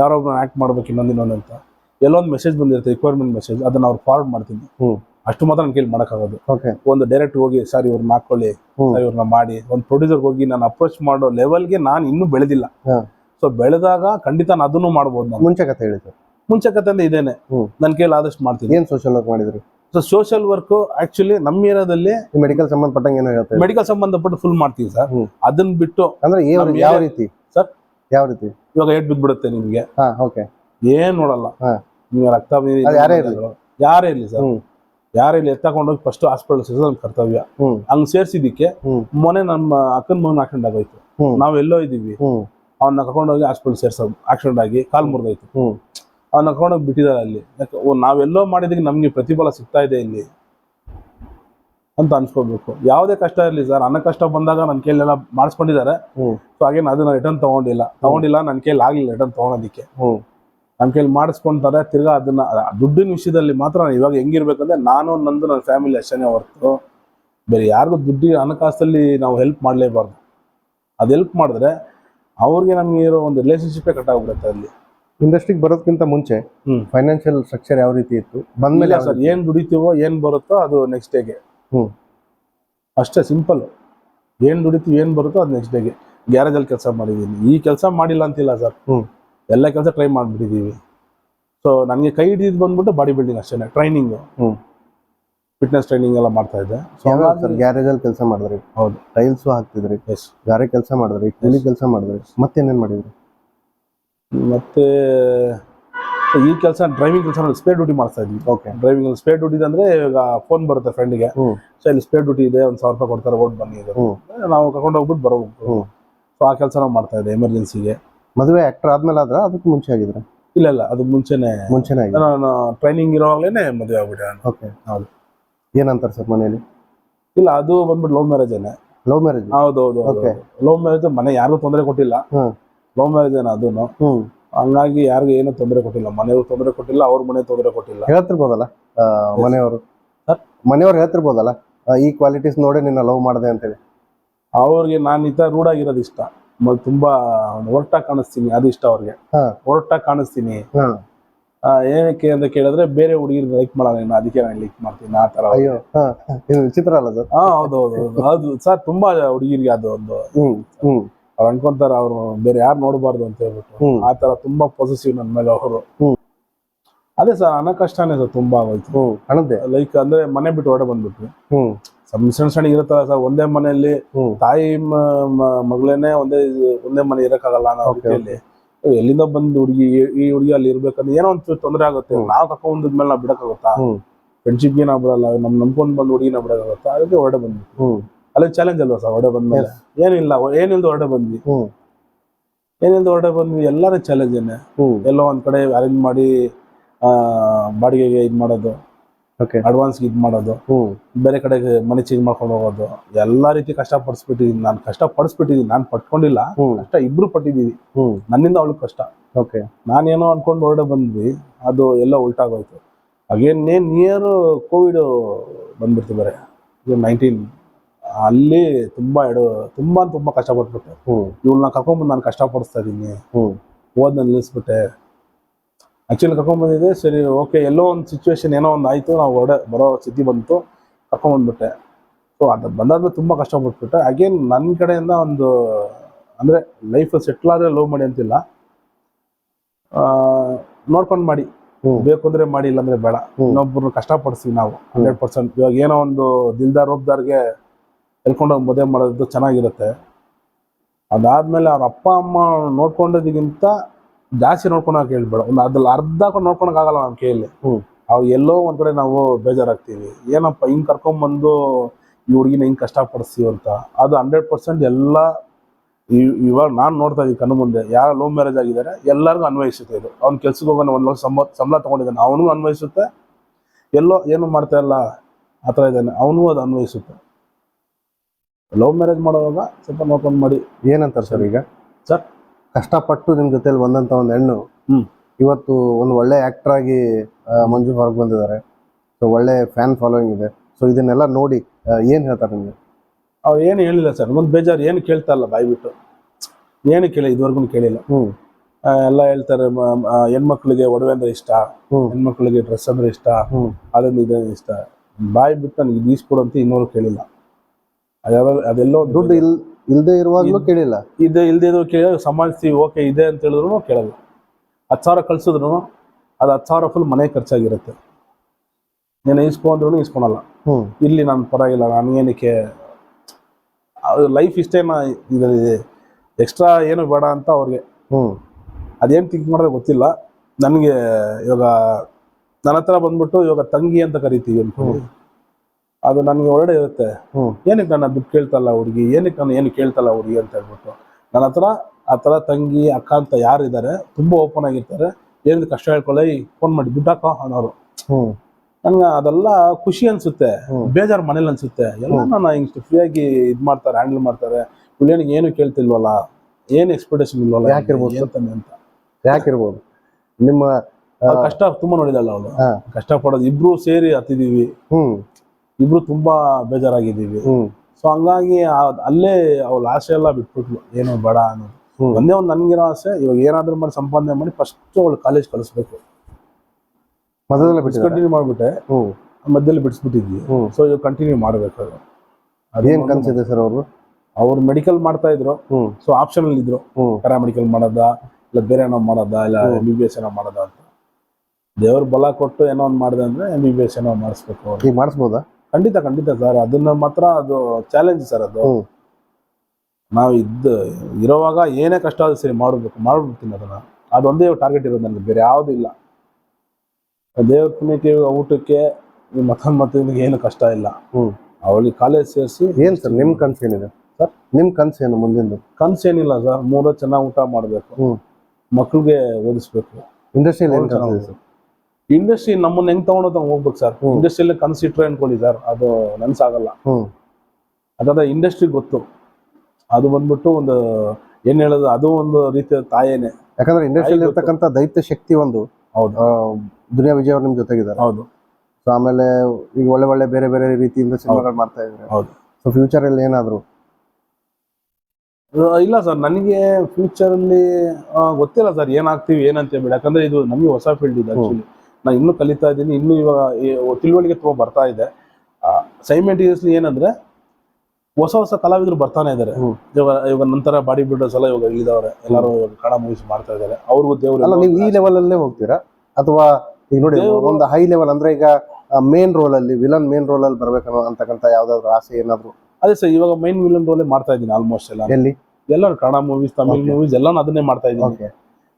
ಯಾರೊಬ್ಬ ಆಕ್ಟ್ ಮಾಡ್ಬೇಕು ಇನ್ನೊಂದು ಇನ್ನೊಂದು ಅಂತ. ಎಲ್ಲೊಂದು ಮೆಸೇಜ್ ಬಂದಿರುತ್ತೆ ರಿಕ್ವೈರ್ಮೆಂಟ್ ಮೆಸೇಜ್ ಅದನ್ನ ಅವ್ರು ಫಾರ್ವರ್ಡ್ ಮಾಡ್ತೀನಿ. ಅಷ್ಟು ಮಾತ್ರ ನನ್ನ ಕೈಲಿ ಮಾಡೋಕ್ಕಾಗೋದು. ಓಕೆ ಒಂದು ಡೈರೆಕ್ಟ್ ಹೋಗಿ ಸರ್ ಇವ್ರನ್ನ ಹಾಕೊಳ್ಳಿ. ಸರ್ ಇವ್ರನ್ನ ಮಾಡಿ. ಒಂದು ಪ್ರೊಡ್ಯೂಸರ್ ಹೋಗಿ ನಾನು ಅಪ್ರೋಚ್ ಮಾಡೋ ಲೆವೆಲ್ಗೆ ನಾನು ಇನ್ನೂ ಬೆಳೆದಿಲ್ಲ. ಸೊ ಬೆಳೆದಾಗ ಖಂಡಿತ ನಾನು ಅದನ್ನು ಮಾಡ್ಬೋದು ನಾನು. ಮುಂಚೆ ಕತೆ ಹೇಳಿದ್ರು ಮುಂಚೆ ಮುಂಚೆ ಅಂದ್ರೆ ಇದೇನೆ. ಹ್ಮ್. ನನ್ನ ಕೈಲಿ ಆದಷ್ಟು ಮಾಡ್ತೀನಿ. ಏನ್ ಸೋಷಿಯಲ್ ವರ್ಕ್ ಮಾಡಿದ್ರು? ಸೊ ಸೋಷಿಯಲ್ ವರ್ಕ್ ಆಕ್ಚುಲಿ ನಮ್ಮ ಏರಿಯಾದಲ್ಲಿ ಮೆಡಿಕಲ್ ಸಂಬಂಧಪಟ್ಟಂಗೆ ಏನೋ ಹೇಳ್ತಾರೆ ಮೆಡಿಕಲ್ ಸಂಬಂಧಪಟ್ಟು ಫುಲ್ ಮಾಡ್ತೀವಿ ಸರ್. ಅದನ್ನ ಬಿಟ್ಟು ಅಂದ್ರೆ ಯಾವ ರೀತಿ? ಸರ್? ಯಾವ ರೀತಿ? ಇವಾಗ ಏಟ್ ಬಿದ್ಬಿಡುತ್ತೆ ನಿಮಗೆ. ಹಾ ಓಕೆ ಏನ್ ನೋಡಲ್ಲ. ರಕ್ತ ಯಾರೇ ಇರ್ಲಿ. ಯಾರೇ ಇರ್ಲಿ ಸರ್ ಹ್ಮ್. ಯಾರೇ ಇಲ್ಲಿ ಎತ್ತಕೊಂಡೋಗಿ ಫಸ್ಟ್ ಹಾಸ್ಪಿಟಲ್ ಸೇರಿಸೋದು ನಮ್ಮ ಕರ್ತವ್ಯ. ಹಂಗ ಸೇರ್ಸಿದಿಕ್ಕೆ. ಮೊನ್ನೆ ನಮ್ಮ ಅಕ್ಕನ ಮಗನ ಆಕ್ಸಿಡೆಂಟ್ ಆಗೋಯ್ತು. ನಾವ್ ಎಲ್ಲೋ ಇದೀವಿ ಅವ್ನ ಕರ್ಕೊಂಡೋಗಿ ಹಾಸ್ಪಿಟಲ್ ಸೇರ್ಸೋ ಆಕ್ಸಿಡೆಂಟ್ ಆಗಿ ಕಾಲ್ ಮುರಿದೋಯ್ತು. ಅವ್ನ ಕರ್ಕೊಂಡೋಗಿ ಬಿಟ್ಟಿದ್ದಾರೆ ಅಲ್ಲಿ. ಯಾಕೆ ನಾವೆಲ್ಲೋ ಮಾಡಿದಕ್ಕೆ ನಮ್ಗೆ ಪ್ರತಿಫಲ ಸಿಗ್ತಾ ಇದೆ ಇಲ್ಲಿ ಅಂತ ಅನ್ಸ್ಕೋಬೇಕು. ಯಾವುದೇ ಕಷ್ಟ ಇರಲಿ ಸರ್ ಅನ್ನ ಕಷ್ಟ ಬಂದಾಗ ನನ್ನ ಕೈಲೆಲ್ಲ ಮಾಡಿಸ್ಕೊಂಡಿದ್ದಾರೆ. ಸೊ ಹಾಗೆ ಅದನ್ನ ರಿಟರ್ನ್ ತಗೊಂಡಿಲ್ಲ. ತಗೊಂಡಿಲ್ಲ ನನ್ನ ಕೈಲಿ ಆಗ್ಲಿಲ್ಲ ರಿಟರ್ನ್ ತಗೊಳೋದಿಕ್ಕೆ. ನನ್ನ ಕೈಲಿ ಮಾಡಿಸ್ಕೊಂತಾರೆ ತಿರ್ಗಾ ಅದನ್ನ ದುಡ್ಡಿನ ವಿಷಯದಲ್ಲಿ ಮಾತ್ರ ನಾನು ಇವಾಗ ಹೆಂಗಿರ್ಬೇಕಂದ್ರೆ ನಾನು ನಂದು ನನ್ನ ಫ್ಯಾಮಿಲಿ ಅಷ್ಟೇ ಹೊರತು ಬೇರೆ ಯಾರಿಗೂ ದುಡ್ಡಿ ಹಣಕಾಸಲ್ಲಿ ನಾವು ಹೆಲ್ಪ್ ಮಾಡಲೇಬಾರ್ದು. ಅದು ಹೆಲ್ಪ್ ಮಾಡಿದ್ರೆ ಅವ್ರಿಗೆ ನಮಗೆ ಇರೋ ಒಂದು ರಿಲೇಷನ್ಶಿಪ್ಪೇ ಕಟ್ ಆಗ್ಬಿಡುತ್ತೆ ಅಲ್ಲಿ. ಇಂಡಸ್ಟ್ರಿಗೆ ಬರೋದಕ್ಕಿಂತ ಮುಂಚೆ. ಫೈನಾನ್ಷಿಯಲ್ ಸ್ಟ್ರಕ್ಚರ್ ಯಾವ ರೀತಿ ಇತ್ತು? ಬಂದ್ಮೇಲೆ ಸರ್ ಏನು ದುಡಿತೀವೋ ಏನು ಬರುತ್ತೋ ಅದು ನೆಕ್ಸ್ಟ್ ಡೇಗೆ ಹ್ಞೂ ಅಷ್ಟೇ ಸಿಂಪಲ್ ಏನು ದುಡಿತೀವಿ ಏನು ಬರುತ್ತೋ ಅದು ನೆಕ್ಸ್ಟ್ ಡೇಗೆ ಗ್ಯಾರೇಜಲ್ಲಿ ಕೆಲಸ ಮಾಡಿದ್ದೀನಿ ಈ ಕೆಲಸ ಮಾಡಿಲ್ಲ ಅಂತಿಲ್ಲ ಸರ್. ಹ್ಮ್. ಎಲ್ಲ ಕೆಲಸ ಟ್ರೈ ಮಾಡ್ಬಿಟ್ಟಿದ್ದೀವಿ ಸೊ ನನಗೆ ಕೈ ಹಿಡಿದಿದ್ದು ಬಂದ್ಬಿಟ್ಟು ಬಾಡಿ ಬಿಲ್ಡಿಂಗ್ ಅಷ್ಟೇ ಟ್ರೈನಿಂಗ್. ಫಿಟ್ನೆಸ್ ಟ್ರೈನಿಂಗ್ ಎಲ್ಲ ಮಾಡ್ತಾ ಇದ್ದೆ. ಗ್ಯಾರೇಜಲ್ಲಿ ಕೆಲಸ ಮಾಡಿದ್ರಿ? ಹೌದು. ಟೈಲ್ಸು ಹಾಕ್ತಿದ್ರಿ? ಎಸ್ ಗಾರೆ ಕೆಲಸ ಮಾಡಿದ್ರಿ? ಕೂಲಿ ಕೆಲಸ ಮಾಡಿದ್ರಿ? ಮತ್ತೇನೇನು ಮಾಡಿದ್ರಿ? ಮತ್ತೆ ಈ ಕೆಲಸ ಡ್ರೈವಿಂಗ್ ಕೆಲಸ ಸ್ಪೇರ್ ಡ್ಯೂಟಿ ಮಾಡ್ತಾ ಇದ್ವಿ ಓಕೆ ಡ್ರೈವಿಂಗ್ ಸ್ಪೇರ್ ಡ್ಯೂಟಿ ಅಂದ್ರೆ ಇವಾಗ ಫೋನ್ ಬರುತ್ತೆ ಫ್ರೆಂಡ್ಗೆ. ಸೊ ಇಲ್ಲಿ ಸ್ಪೇರ್ ಡ್ಯೂಟಿ ಇದೆ ಒಂದು ಸಾವಿರ ರೂಪಾಯಿ ಕೊಡ್ತಾರೆ ಓಟ್ ಬನ್ನಿ ಇದು ನಾವು ಕರ್ಕೊಂಡು ಹೋಗ್ಬಿಟ್ಟು ಬರೋದು. ಸೊ ಆ ಕೆಲಸ ನಾವು ಮಾಡ್ತಾ ಇದ್ದೆ ಎಮರ್ಜೆನ್ಸಿಗೆ ಮದುವೆ ಆಕ್ಟರ್ ಆದ್ಮೇಲೆ ಆದ್ರ ಅದಕ್ಕೆ ಮುಂಚೆ ಆಗಿದ್ರೆ? ಇಲ್ಲ ಇಲ್ಲ ಅದು ಮುಂಚೆನೆ. ಮುಂಚೆನೇ ಆಗಿದೆ ನಾನು ಟ್ರೈನಿಂಗ್ ಇರೋವಾಗ್ಲೇನೆ ಮದುವೆ ಆಗ್ಬಿಟ್ಟೆ ನಾನು. ಓಕೆ ಹೌದು. ಏನಂತಾರೆ ಸರ್ ಮನೇಲಿ? ಇಲ್ಲ ಅದು ಬಂದ್ಬಿಟ್ಟು ಲವ್ ಮ್ಯಾರೇಜೇನೆ ಲವ್ ಮ್ಯಾರೇಜ್ ಹೌದು ಹೌದು ಓಕೆ ಲವ್ ಮ್ಯಾರೇಜ್ ಮನೆ ಯಾರಿಗೂ ತೊಂದರೆ ಕೊಟ್ಟಿಲ್ಲ. ಹ್ಮ್. ಲವ್ ಮ್ಯಾರೇಜ್ ಏನೋ ಅದನ್ನು ಹ್ಮ್. ಹಂಗಾಗಿ ಯಾರಿಗೂ ಏನು ತೊಂದರೆ ಕೊಟ್ಟಿಲ್ಲ. ಮನೆಯವ್ರು ತೊಂದರೆ ಕೊಟ್ಟಿಲ್ಲ ಅವ್ರ ಮನೆ ತೊಂದರೆ ಕೊಟ್ಟಿಲ್ಲ. ಹೇಳ್ತಿರ್ಬೋದಲ್ಲ ಆ, ಮನೆಯವರು? ಸರ್? ಮನೆಯವ್ರು ಹೇಳ್ತಿರ್ಬೋದಲ್ಲ ಆ, ಈ ಕ್ವಾಲಿಟೀಸ್ ನೋಡಿ ನಿನ್ನ ಲವ್ ಮಾಡಿದೆ ಅಂತೇಳಿ. ಅವ್ರಿಗೆ ನಾನು ಈ ಥರ ರೂಢಾಗಿರೋದು ಇಷ್ಟ. ತುಂಬಾ ಹೊರಟಾಗಿ ಕಾಣಿಸ್ತೀನಿ ಅದು ಇಷ್ಟ ಅವ್ರಿಗೆ. ಹಾ. ಹೊರಟಾಗಿ ಕಾಣಿಸ್ತೀನಿ. ಏನಕ್ಕೆ ಅಂತ ಕೇಳಿದ್ರೆ ಬೇರೆ ಹುಡುಗಿರ್ ಲೈಕ್ ಮಾಡಲ್ಲ ಇನ್ನು ಅದಕ್ಕೆ ನಾನು ಲೈಕ್ ಮಾಡ್ತೀನಿ ಆ ತರ ಅಯ್ಯೋ ವಿಚಿತ್ರ ಅಲ್ಲ ಸರ್? ಹಾ ಹೌದು ಹೌದು. ಅದು ಸರ್ ತುಂಬಾ ಹುಡುಗಿರಿಗೆ ಅದು ಒಂದು ಅವ್ರು ಅನ್ಕೊಂತಾರ ಅವ್ರು ಬೇರೆ ಯಾರು ನೋಡಬಾರ್ದು ಅಂತ ಹೇಳ್ಬಿಟ್ಟು. ಆ ತರ ತುಂಬಾ ಪಾಸಿಟಿವ್ ನನ್ನ ಮೇಲೆ ಅವರು. ಅದೇ ಸರ್ ಹಣ ಕಷ್ಟನೇ ಸರ್ ತುಂಬಾ ಆಗೋಯ್ತು. ಲೈಕ್ ಅಂದ್ರೆ ಮನೆ ಬಿಟ್ಟು ಹೊರಡೆ ಬಂದ್ಬಿಟ್ವಿ. ಹ್ಮ್. ಸಣ್ಣ ಸಣ್ಣ ಇರುತ್ತಲ್ಲ ಸರ್ ಒಂದೇ ಮನೆಯಲ್ಲಿ. ತಾಯಿ ಮಗಳೇನೆ ಒಂದೇ ಒಂದೇ ಮನೆ ಇರಕ್ಕಾಗಲ್ಲ ಅನ್ನೋ ರೀತಿಯಲ್ಲಿ. ಎಲ್ಲಿಂದ ಬಂದ್ ಹುಡುಗಿ ಈ ಹುಡುಗಿ ಅಲ್ಲಿ ಇರ್ಬೇಕಂದ್ರೆ ಏನೋ ಒಂದ್ ತೊಂದರೆ ಆಗುತ್ತೆ. ನಾವ್ ನಾವು ನಾವ್ ನಾವು ಬಿಡಕ್ಕಾಗುತ್ತಾ? ಫ್ರೆಂಡ್ಶಿಪ್ಗೆ ನಾವು ಬಿಡಲ್ಲ ನಮ್ ನಂಬ್ಕೊಂಡ್ ಹುಡುಗಿ ಹುಡುಗಿನ ಬಿಡಕ್ಕಾಗುತ್ತಾ? ಅದಕ್ಕೆ ಹೊರಡೆ ಬಂದ್ವಿ. ಹ್ಮ್. ಅಲ್ಲಿ ಚಾಲೆಂಜ್ ಅಲ್ವಾ ಸರ್ ಹೊರಡೆ ಬಂದ್ಮೇಲೆ? ಏನಿಲ್ಲ ಏನಿಲ್ದ ಹೊರಡೆ ಬಂದ್ವಿ. ಹ್ಮ್. ಏನಿಲ್ದ ಹೊರಡೆ ಬಂದ್ವಿ ಎಲ್ಲಾರು ಚಾಲೆಂಜ್ ಎಲ್ಲೋ ಒಂದ್ ಕಡೆ ಅರೇಂಜ್ ಮಾಡಿ ಆ, ಬಾಡಿಗೆಗೆ ಇದ್ ಮಾಡೋದು. ಅಡ್ವಾನ್ಸ್ ಇದು ಮಾಡೋದು. ಬೇರೆ ಕಡೆಗೆ ಮನೆ ಚೇಂಜ್ ಮಾಡ್ಕೊಂಡು ಹೋಗೋದು. ಎಲ್ಲಾ ರೀತಿ ಕಷ್ಟ ಪಡಿಸ್ಬಿಟ್ಟಿದೀನಿ ನಾನು ಕಷ್ಟ ಪಡಿಸ್ಬಿಟ್ಟಿದೀನಿ ನಾನು ಪಟ್ಕೊಂಡಿಲ್ಲ. ಕಷ್ಟ ಇಬ್ರು ಪಟ್ಟಿದೀವಿ. ನನ್ನಿಂದ ಅವಳು ಕಷ್ಟ. ಓಕೆ ನಾನೇನೋ ಅನ್ಕೊಂಡು ಹೊರಡೆ ಬಂದ್ವಿ. ಅದು ಎಲ್ಲ ಉಲ್ಟಾಗೋಯ್ತು. ಹಾಗೇನೇ ನಿಯರ್ ಕೋವಿಡ್ ಬಂದ್ಬಿಡ್ತು ಬೇರೆ. ನೈನ್ಟೀನ್ ಅಲ್ಲಿ ತುಂಬಾ ಎಡ ತುಂಬಾ ತುಂಬಾ ಕಷ್ಟಪಟ್ಬಿಟ್ಟೆ. ಇವಳನ್ನ ಕರ್ಕೊಂಡ್ಬಂದು ನಾನು ಕಷ್ಟಪಡಿಸ್ತಾ ಇದ್ದೀನಿ ಓದ್ ನಾನು ನಿಲ್ಲಿಸ್ಬಿಟ್ಟೆ. ಆಕ್ಚುಲಿ ಕರ್ಕೊಂಡ್ಬಂದಿದ್ದೆ ಸರಿ ಓಕೆ ಎಲ್ಲೋ ಒಂದು ಸಿಚುವೇಶನ್ ಏನೋ ಒಂದು ಆಯಿತು ನಾವು ಹೊರಡೆ ಬರೋ ಸ್ಥಿತಿ ಬಂತು ಕರ್ಕೊಂಡ್ಬಂದ್ಬಿಟ್ಟೆ ಸೊ ಅದು ಬಂದಾದ್ಮೇಲೆ ತುಂಬ ಕಷ್ಟಪಟ್ಬಿಟ್ಟೆ ಅಗೇನ್ ನನ್ನ ಕಡೆಯಿಂದ ಒಂದು ಅಂದರೆ ಲೈಫ್ ಸೆಟ್ಲ್ ಆದರೆ ಲವ್ ಮಾಡಿ ಅಂತಿಲ್ಲ. ನೋಡ್ಕೊಂಡು ಮಾಡಿ. ಬೇಕು ಅಂದರೆ ಮಾಡಿ ಇಲ್ಲಾಂದ್ರೆ ಬೇಡ. ಇನ್ನೊಬ್ಬರು ಇನ್ನೊಬ್ಬರನ್ನ ಕಷ್ಟಪಡಿಸ್ತೀವಿ ನಾವು ಹಂಡ್ರೆಡ್ ಪರ್ಸೆಂಟ್ ಇವಾಗ ಏನೋ ಒಂದು ದಿಲ್ದಾರ್ ರೋಬ್ದಾರ್ಗೆ ಎಲ್ಕೊಂಡೋಗಿ ಮದುವೆ ಮಾಡೋದು ಚೆನ್ನಾಗಿರುತ್ತೆ. ಅದಾದ್ಮೇಲೆ ಅವ್ರ ಅಪ್ಪ ಅಮ್ಮ ನೋಡ್ಕೊಂಡೋದಕ್ಕಿಂತ ಜಾಸ್ತಿ ನೋಡ್ಕೊಳಕ್ ಹೇಳ್ಬೇಡ. ಒಂದು ಅದ್ರಲ್ಲಿ ಅರ್ಧ ನೋಡ್ಕೊಳಕ್ ಆಗಲ್ಲ ನಮ್ಮ ಕೈಯಲ್ಲಿ. ಅವ್ ಎಲ್ಲೋ ಒಂದ್ ಕಡೆ ನಾವು ಬೇಜಾರಾಗ್ತೀವಿ. ಏನಪ್ಪ ಹಿಂಗ್ ಕರ್ಕೊಂಡ್ಬಂದು ಈ ಹುಡುಗಿನ ಹಿಂಗ್ ಕಷ್ಟಪಡಿಸ್ತೀವಿ ಅಂತ. ಅದು ಹಂಡ್ರೆಡ್ ಪರ್ಸೆಂಟ್ ಎಲ್ಲ ಇವಾಗ ನಾನು ನೋಡ್ತಾ ಇದ್ದೀನಿ ಕಣ್ಣು ಮುಂದೆ. ಯಾರು ಲವ್ ಮ್ಯಾರೇಜ್ ಆಗಿದ್ದಾರೆ ಎಲ್ಲರಿಗೂ ಅನ್ವಯಿಸುತ್ತೆ ಇದು. ಅವ್ನ ಕೆಲ್ಸಕ್ಕೆ ಹೋಗೋಣ ಒಂದು ಲಕ್ಷ ಸಂಬ ಸಂಬಳ ತಗೊಂಡಿದ್ದಾನೆ. ಅವನಿಗೂ ಅನ್ವಯಿಸುತ್ತೆ. ಎಲ್ಲೋ ಏನು ಮಾಡ್ತಾ ಇಲ್ಲ ಆ ಥರ ಇದ್ದಾನೆ. ಅವನಿಗೂ ಅದು ಅನ್ವಯಿಸುತ್ತೆ. ಲವ್ ಮ್ಯಾರೇಜ್ ಮಾಡುವಾಗ ಸ್ವಲ್ಪ ನೋಡ್ಕೊಂಡು ಮಾಡಿ. ಏನಂತಾರೆ ಸರ್ ಈಗ? ಸರ್? ಕಷ್ಟಪಟ್ಟು ನಿಮ್ ಜೊತೆಲಿ ಬಂದಂತ ಒಂದು ಹೆಣ್ಣು. ಇವತ್ತು ಒಂದು ಒಳ್ಳೆ ಆಕ್ಟರ್ ಆಗಿ ಮಂಜು ಹೊರಗೆ ಬಂದಿದ್ದಾರೆ. ಸೊ ಒಳ್ಳೆ ಫ್ಯಾನ್ ಫಾಲೋಯಿಂಗ್ ಇದೆ. ಸೊ ಇದನ್ನೆಲ್ಲ ನೋಡಿ ಏನು ಹೇಳ್ತಾರೆ ನಿಮ್ಗೆ? ಅವ್ರು ಏನು ಹೇಳಿಲ್ಲ ಸರ್. ಒಂದು ಬೇಜಾರು ಏನು ಕೇಳ್ತಾ ಇಲ್ಲ ಬಾಯ್ಬಿಟ್ಟು ಏನು ಕೇಳಿ ಇದುವರೆಗೂ ಕೇಳಿಲ್ಲ. ಹ್ಞೂ ಎಲ್ಲ ಹೇಳ್ತಾರೆ ಹೆಣ್ಮಕ್ಳಿಗೆ ಒಡವೆ ಅಂದ್ರೆ ಇಷ್ಟ. ಹೆಣ್ಮಕ್ಳಿಗೆ ಡ್ರೆಸ್ ಅಂದ್ರೆ ಇಷ್ಟ. ಅದನ್ನ ಅದೊಂದು ಇದೆ ಇಷ್ಟ. ಬಾಯ್ ಬಿಟ್ಟು ನನಗೆ ಇದು ಈಸ್ಕೊಡು ಅಂತ ಇನ್ನೂರು ಕೇಳಿಲ್ಲ. ಅದೆಲ್ಲ ಅದೆಲ್ಲೋ ದುಡ್ಡು ಇಲ್ ಇಲ್ದೇ ಇರುವಾಗ್ಲೂ ಕೇಳಿಲ್ಲ. ಇದೆ ಇಲ್ಲದೆ ಇದ್ರು ಕೇಳಿ ಸಮಾಜಿಸ್ತೀವಿ ಓಕೆ ಇದೆ ಅಂತ ಹೇಳಿದ್ರು ಕೇಳಲ್ಲ. ಹತ್ತು ಸಾವಿರ ಕಳ್ಸಿದ್ರು ಅದು ಹತ್ತು ಸಾವಿರ ಫುಲ್ ಮನೆ ಖರ್ಚಾಗಿರುತ್ತೆ. ನೀನು ಇಸ್ಕೊ ಅಂದ್ರೂ ಇಸ್ಕೊಳಲ್ಲ. ಹ್ಞೂ ಇಲ್ಲಿ ನಾನು ಪರವಾಗಿಲ್ಲ ನಾನು ಏನಕ್ಕೆ ಲೈಫ್ ಇಷ್ಟೇನ ಇದರಲ್ಲಿ ಎಕ್ಸ್ಟ್ರಾ ಏನು ಬೇಡ ಅಂತ ಅವ್ರಿಗೆ. ಹ್ಞೂ ಅದೇನು ಥಿಂಕ್ ಮಾಡೋದು ಗೊತ್ತಿಲ್ಲ. ನನಗೆ ಇವಾಗ ನನ್ನ ಹತ್ರ ಬಂದ್ಬಿಟ್ಟು ಇವಾಗ ತಂಗಿ ಅಂತ ಕರಿತೀವಿ ಅನ್ಕೊಳ್ಳಿ ಅದು ನನಗೆ ಒಳ್ಳೆ ಇರುತ್ತೆ. ಏನಕ್ಕೆ ನನ್ನ ದುಡ್ಡು ಕೇಳ್ತಲ್ಲ ಹುಡುಗಿ? ಏನಕ್ಕೆ ನಾನು ಏನು ಕೇಳ್ತಲ್ಲ ಹುಡುಗಿ ಅಂತ ಹೇಳ್ಬಿಟ್ಟು. ನನ್ನ ಹತ್ರ ಆ ಥರ ತಂಗಿ ಅಕ್ಕ ಅಂತ ಯಾರಿದ್ದಾರೆ ತುಂಬ ಓಪನ್ ಆಗಿರ್ತಾರೆ. ಏನಿದೆ ಕಷ್ಟ ಹೇಳ್ಕೊಳ್ಳಿ ಫೋನ್ ಮಾಡಿ ದುಡ್ಡು ಹಾಕೋ ಅನ್ನೋರು. ಹ್ಮ್. ನನಗೆ ಅದೆಲ್ಲ ಖುಷಿ ಅನ್ಸುತ್ತೆ. ಬೇಜಾರು ಮನೇಲಿ ಅನ್ಸುತ್ತೆ. ಎಲ್ಲ ನಾನು ಹಿಂಗೆ ಫ್ರೀಯಾಗಿ ಇದು ಮಾಡ್ತಾರೆ ಹ್ಯಾಂಡಲ್ ಮಾಡ್ತಾರೆ. ಹುಳಿಯನಿಗೆ ಏನು ಕೇಳ್ತಿಲ್ವಲ್ಲ? ಏನು ಎಕ್ಸ್ಪೆಕ್ಟೇಷನ್ ಇಲ್ವಲ್ಲ? ಯಾಕಿರ್ಬೋದು? ಇರಬಹುದು ತಾನೆ ಅಂತ. ಯಾಕಿರ್ಬೋದು? ನಿಮ್ಮ ಕಷ್ಟ ತುಂಬಾ ನೋಡಿದಲ್ಲ ಅವಳು. ಕಷ್ಟ ಪಡೋದು ಇಬ್ರು ಸೇರಿ ಹತ್ತಿದೀವಿ ಹ್ಮ್. ಇಬ್ರು ತುಂಬಾ ಬೇಜಾರಾಗಿದ್ದೀವಿ. ಸೊ ಹಂಗಾಗಿ ಅಲ್ಲೇ ಅವ್ರ ಆಸೆ ಎಲ್ಲ ಬಿಟ್ಬಿಟ್ಲು. ಏನು ಬೇಡ ಅನ್ನೋದು. ಒಂದೇ ಒಂದು ನನ್ಗಿರೋ ಆಸೆ ಇವಾಗ ಏನಾದ್ರೂ ಮಾಡಿ ಸಂಪಾದನೆ ಮಾಡಿ ಫಸ್ಟ್ ಅವಳು ಕಾಲೇಜ್ ಕಳಿಸ್ಬೇಕು. ಮಧ್ಯದಲ್ಲಿ ಬಿಟ್ಟಿದ್ದಾರೆ? ಕಂಟಿನ್ಯೂ ಮಾಡಿಬಿಟ್ಟೆ. ಮಧ್ಯದಲ್ಲಿ ಬಿಡಿಸ್ಬಿಟ್ಟಿದ್ವಿ. ಸೊ ಇವಾಗ ಕಂಟಿನ್ಯೂ ಮಾಡ್ಬೇಕು ಅದು ಅದೇನ್ ಕನ್ಸಿದೆ ಸರ್ ಅವರು ಅವ್ರು ಮೆಡಿಕಲ್ ಮಾಡ್ತಾ ಇದ್ರು. ಸೊ ಆಪ್ಷನ್ ಅಲ್ಲಿ ಇದ್ರು. ಪ್ಯಾರಾಮೆಡಿಕಲ್ ಮಾಡೋದಾ ಇಲ್ಲ ಬೇರೆ ಏನೋ ಮಾಡೋದಾ ಇಲ್ಲ ಎಂ ಬಿ ಬಿ ಎಸ್ ಏನೋ ಮಾಡೋದಾ ಅಂತ. ದೇವ್ರ ಬಲ ಕೊಟ್ಟು ಏನೋ ಒಂದು ಮಾಡಿದೆ ಅಂದ್ರೆ ಎಂ ಬಿ ಬಿ ಎಸ್ ಏನೋ ಮಾಡಿಸ್ಬೇಕು ಈಗ ಮಾಡಿಸ್ಬೋದಾ? ಖಂಡಿತ ಖಂಡಿತ ಸರ್ ಅದನ್ನ ಮಾತ್ರ ಅದು ಚಾಲೆಂಜ್ ಸರ್ ಅದು. ನಾವು ಇದ್ದ ಇರೋವಾಗ ಏನೇ ಕಷ್ಟ ಆದ್ರೂ ಸರಿ ಮಾಡ್ಬೇಕು ಮಾಡ್ಬಿಡ್ತೀನಿ ಅದನ್ನ. ಅದೊಂದೇ ಟಾರ್ಗೆಟ್ ಇರೋದು ನನಗೆ ಬೇರೆ ಯಾವುದೂ ಇಲ್ಲ. ದೇವ್ರ ಪುಣ್ಯಕ್ಕೆ ಊಟಕ್ಕೆ ಮತ ಮತ್ತೆ ಏನು ಕಷ್ಟ ಇಲ್ಲ. ಹ್ಮ್. ಅವಳಿಗೆ ಕಾಲೇಜ್ ಸೇರಿಸಿ ಏನ್ ಸರ್ ನಿಮ್ ಕನ್ಸು ಏನಿದೆ? ಸರ್? ನಿಮ್ ಕನ್ಸು ಏನು ಮುಂದಿಂದು? ಕನ್ಸೇನಿಲ್ಲ ಸರ್ ಮೂರ ಚೆನ್ನಾಗಿ ಊಟ ಮಾಡಬೇಕು. ಹ್ಮ್. ಮಕ್ಳಿಗೆ ಓದಿಸ್ಬೇಕು. ಇಂಡಸ್ಟ್ರಿ ಏನ್ ಸರ್. ಇಂಡಸ್ಟ್ರಿ ನಮ್ಮನ್ನ ಹೆಂಗ್ ತಗೊಂಡು ಹೋಗ್ಬೇಕು ಸರ್. ಇಂಡಸ್ಟ್ರಿಯಲ್ಲಿ ಕನ್ಸಿಟ್ರೆ ಅನ್ಕೊಳ್ಳಿ ಸರ್ ಅದು ನನ್ಸಾಗಲ್ಲ. ಹ್ಮ್. ಅದಾದ ಇಂಡಸ್ಟ್ರಿ ಗೊತ್ತು. ಅದು ಬಂದ್ಬಿಟ್ಟು ಒಂದು ಏನ್ ಹೇಳೋದು ಅದು ಒಂದು ರೀತಿಯ ತಾಯೇನೆ. ಯಾಕಂದ್ರೆ ಇಂಡಸ್ಟ್ರಿಯಲ್ಲಿ. ಇರ್ತಕ್ಕಂಥ ದೈತ್ಯ ಶಕ್ತಿ ಒಂದು. ಹೌದು. ದುನಿಯಾ ವಿಜಯ್ ಅವ್ರು ನಿಮ್ ಜೊತೆಗಿದ್ದಾರೆ. ಹೌದು. ಸೊ ಆಮೇಲೆ ಈಗ ಒಳ್ಳೆ ಒಳ್ಳೆ ಬೇರೆ ಬೇರೆ ರೀತಿಯಿಂದ ಸಿನಿಮಾಗಳು ಮಾಡ್ತಾ ಇದ್ದಾರೆ. ಹೌದು. ಸೊ ಫ್ಯೂಚರ್ ಅಲ್ಲಿ ಏನಾದ್ರು? ಇಲ್ಲ ಸರ್ ನನಗೆ ಫ್ಯೂಚರ್ ಅಲ್ಲಿ ಗೊತ್ತಿಲ್ಲ ಸರ್ ಏನಾಗ್ತೀವಿ ಏನಂತ ಹೇಳ್ಬಿಡಿ. ಯಾಕಂದ್ರೆ ಇದು ನಮಗೆ ಹೊಸ ಫೀಲ್ಡ್ ಇದೆ ಆಕ್ಚುಲಿ ನಾನು ಇನ್ನೂ ಕಲಿತಾ ಇದ್ದೀನಿ ಇನ್ನೂ ಇವಾಗ ತಿಳುವಳಿಕೆ ತುಂಬ ಬರ್ತಾ ಇದೆ. ಸೈಮೆಂಟೇನಿಯಸ್ಲಿ ಏನಂದ್ರೆ ಹೊಸ ಹೊಸ ಕಲಾವಿದರು ಬರ್ತಾನೆ ಇದ್ದಾರೆ. ಇವಾಗ ಇವಾಗ ನಂತರ ಬಾಡಿ ಬಿಲ್ಡರ್ಸ್ ಎಲ್ಲ ಇವಾಗ ಇಳಿದವ್ರೆ ಎಲ್ಲರೂ ಇವಾಗ ಕನ್ನಡ ಮೂವೀಸ್ ಮಾಡ್ತಾ ಇದ್ದಾರೆ. ಅವ್ರಿಗೂ ದೇವರು ನೀವು ಈ ಲೆವೆಲ್ ಅಲ್ಲೇ ಹೋಗ್ತೀರಾ? ಅಥವಾ ಈಗ ನೋಡಿ ಒಂದು ಹೈ ಲೆವೆಲ್ ಅಂದ್ರೆ ಈಗ ಮೇನ್ ರೋಲ್ ಅಲ್ಲಿ ವಿಲನ್ ಮೇನ್ ರೋಲ್ ಅಲ್ಲಿ ಬರ್ಬೇಕನ್ನೋ ಅಂತಕ್ಕಂತ ಯಾವ್ದಾದ್ರು ಆಸೆ ಏನಾದ್ರು? ಅದೇ ಸರ್ ಇವಾಗ ಮೈನ್ ವಿಲನ್ ರೋಲೇ ಮಾಡ್ತಾ ಇದ್ದೀನಿ ಆಲ್ಮೋಸ್ಟ್ ಎಲ್ಲ. ಎಲ್ಲಿ? ಎಲ್ಲರೂ ಕನ್ನಡ ಮೂವೀಸ್ ತಮಿಳ್ ಮೂವೀಸ್ ಎಲ್ಲಾನು ಅದನ್ನೇ ಮಾಡ್ತಾ ಇದ್ದೀನಿ.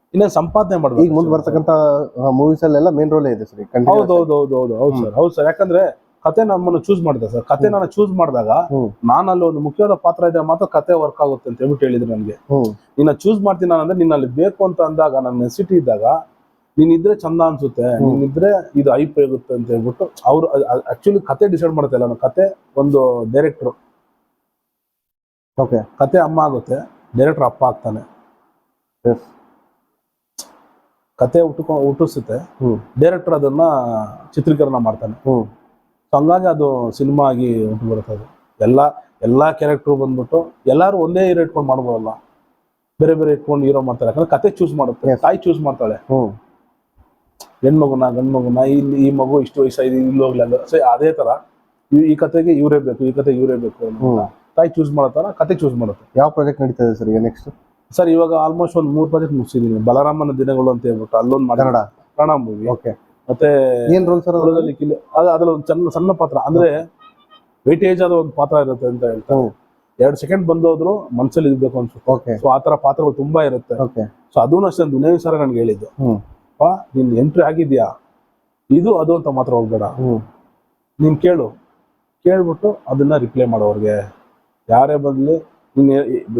ಓಕೆ ಇನ್ನ ಸಂಪಾದನೆ ಮಾಡಬೇಕು ಈಗ ಮುಂದೆ ಬರ್ತಕ್ಕಂಥ ಮೂವೀಸ್ ಅಲ್ಲೆಲ್ಲ ಮೇನ್ ರೋಲೇ ಇದೆ ಸರ್ ಹೌದು ಹೌದು ಹೌದು ಹೌದು ಹೌದು ಸರ್ ಹೌದು ಸರ್. ಯಾಕಂದ್ರೆ ಕತೆ ನಮ್ಮನ್ನು ಚೂಸ್ ಮಾಡಿದೆ ಸರ್. ಕತೆ ನಾನು ಚೂಸ್ ಮಾಡಿದಾಗ ನಾನಲ್ಲಿ ಒಂದು ಮುಖ್ಯವಾದ ಪಾತ್ರ ಇದ್ರೆ ಮಾತ್ರ ಕತೆ ವರ್ಕ್ ಆಗುತ್ತೆ ಅಂತ ಹೇಳ್ಬಿಟ್ಟು ಹೇಳಿದ್ರು ನನಗೆ. ನಿನ್ನ ಚೂಸ್ ಮಾಡ್ತೀನಿ ನಾನು ಅಂದ್ರೆ ನಿನ್ನ ಅಲ್ಲಿ ಬೇಕು ಅಂತ ಅಂದಾಗ ನನ್ನ ನೆಸಿಟಿ ಇದ್ದಾಗ ನೀನಿದ್ರೆ ಇದ್ರೆ ಚಂದ ಅನ್ಸುತ್ತೆ ನೀನ್ ಇದ್ರೆ ಇದು ಐಪ್ ಆಗುತ್ತೆ ಅಂತ ಹೇಳ್ಬಿಟ್ಟು ಅವ್ರು ಆಕ್ಚುಲಿ ಕತೆ ಡಿಸೈಡ್ ಮಾಡುತ್ತೆ ಅಲ್ಲ ಕತೆ ಒಂದು ಡೈರೆಕ್ಟ್ರು ಓಕೆ ಕತೆ ಅಮ್ಮ ಆಗುತ್ತೆ ಡೈರೆಕ್ಟರ್ ಅಪ್ಪ ಆಗ್ತಾನೆ. ಕತೆ ಹುಟ್ಟುಕೊ ಹುಟ್ಟಿಸುತ್ತೆ. ಡೈರೆಕ್ಟರ್ ಅದನ್ನ ಚಿತ್ರೀಕರಣ ಮಾಡ್ತಾನೆ. ಸೊ ಹಂಗಾಗಿ ಅದು ಸಿನಿಮಾ ಆಗಿ ಹುಟ್ಟು ಬರುತ್ತೆ ಅದು. ಎಲ್ಲ ಎಲ್ಲ ಕ್ಯಾರೆಕ್ಟರ್ ಬಂದ್ಬಿಟ್ಟು ಎಲ್ಲರೂ ಒಂದೇ ಹೀರೋ ಇಟ್ಕೊಂಡು ಮಾಡ್ಬೋದಲ್ಲ? ಬೇರೆ ಬೇರೆ ಇಟ್ಕೊಂಡು ಹೀರೋ ಮಾಡ್ತಾರೆ. ಯಾಕಂದ್ರೆ ಕತೆ ಚೂಸ್ ಮಾಡುತ್ತೆ. ತಾಯಿ ಚೂಸ್ ಮಾಡ್ತಾಳೆ. ಹೆಣ್ಮಗುನ ಗಂಡ್ಮಗುನ ಇಲ್ಲಿ ಈ ಮಗು ಇಷ್ಟು ವಯಸ್ಸಾಗಿದೆ ಇಲ್ಲಿ ಹೋಗ್ಲಿ ಅಲ್ಲ ಸೊ ಅದೇ ತರ ಈ- ಕತೆಗೆ ಇವರೇ ಬೇಕು ಈ ಕತೆ ಇವರೇ ಬೇಕು ತಾಯಿ ಚೂಸ್ ಮಾಡೋ ತರ ಕತೆ ಚೂಸ್ ಮಾಡುತ್ತೆ. ಯಾವ ಪ್ರಾಜೆಕ್ಟ್ ನಡೀತಾ ಇದೆ ಸರ್ ಈಗ ನೆಕ್ಸ್ಟ್ ಸರ್ ಇವಾಗ ಆಲ್ಮೋಸ್ಟ್ ಒಂದು ಮೂರು ಪ್ರಾಜೆಕ್ಟ್ ಮುಗಿಸಿದೀನಿ. ಬಲರಾಮನ ದಿನಗಳು ಅಂತ ಹೇಳ್ಬಿಟ್ಟು ಅಲ್ಲೊಂದು ಮಾಡಿ ಕನ್ನಡ. ಕನ್ನಡ ಮೂವಿ ಓಕೆ ಮತ್ತೆ ಏನ್ ರೋಲ್ ಸರ್ ಅದ್ರಲ್ಲಿ? ಅದು ಅದ್ರಲ್ಲಿ ಒಂದು ಸಣ್ಣ ಸಣ್ಣ ಪಾತ್ರ. ಅಂದ್ರೆ ವೆಯ್ಟೇಜ್ ಆದ ಒಂದು ಪಾತ್ರ ಇರುತ್ತೆ ಅಂತ ಹೇಳ್ತಾರೆ. ಎರಡು ಸೆಕೆಂಡ್ ಬಂದೋದ್ರು ಮನ್ಸಲ್ಲಿ ಇರ್ಬೇಕು ಅನ್ಸುತ್ತೆ. ಓಕೆ ಸೊ ಆ ತರ ಪಾತ್ರಗಳು ತುಂಬಾ ಇರುತ್ತೆ. ಓಕೆ ಸೊ ಅದೂ ಅಷ್ಟೇ ದುನಿಯಾ ಸರ್ ನನ್ಗೆ ಹೇಳಿದ್ದು. ಪಾ ನಿನ್ ಎಂಟ್ರಿ ಆಗಿದ್ಯಾ? ಇದು ಅದು ಅಂತ ಮಾತ್ರ ಹೋಗ್ಬೇಡ. ಹ್ಮ್. ನೀನ್ ಕೇಳು. ಕೇಳ್ಬಿಟ್ಟು ಅದನ್ನ ರಿಪ್ಲೈ ಮಾಡೋರ್ಗೆ. ಯಾರೇ ಬದಲಿ ನೀನ್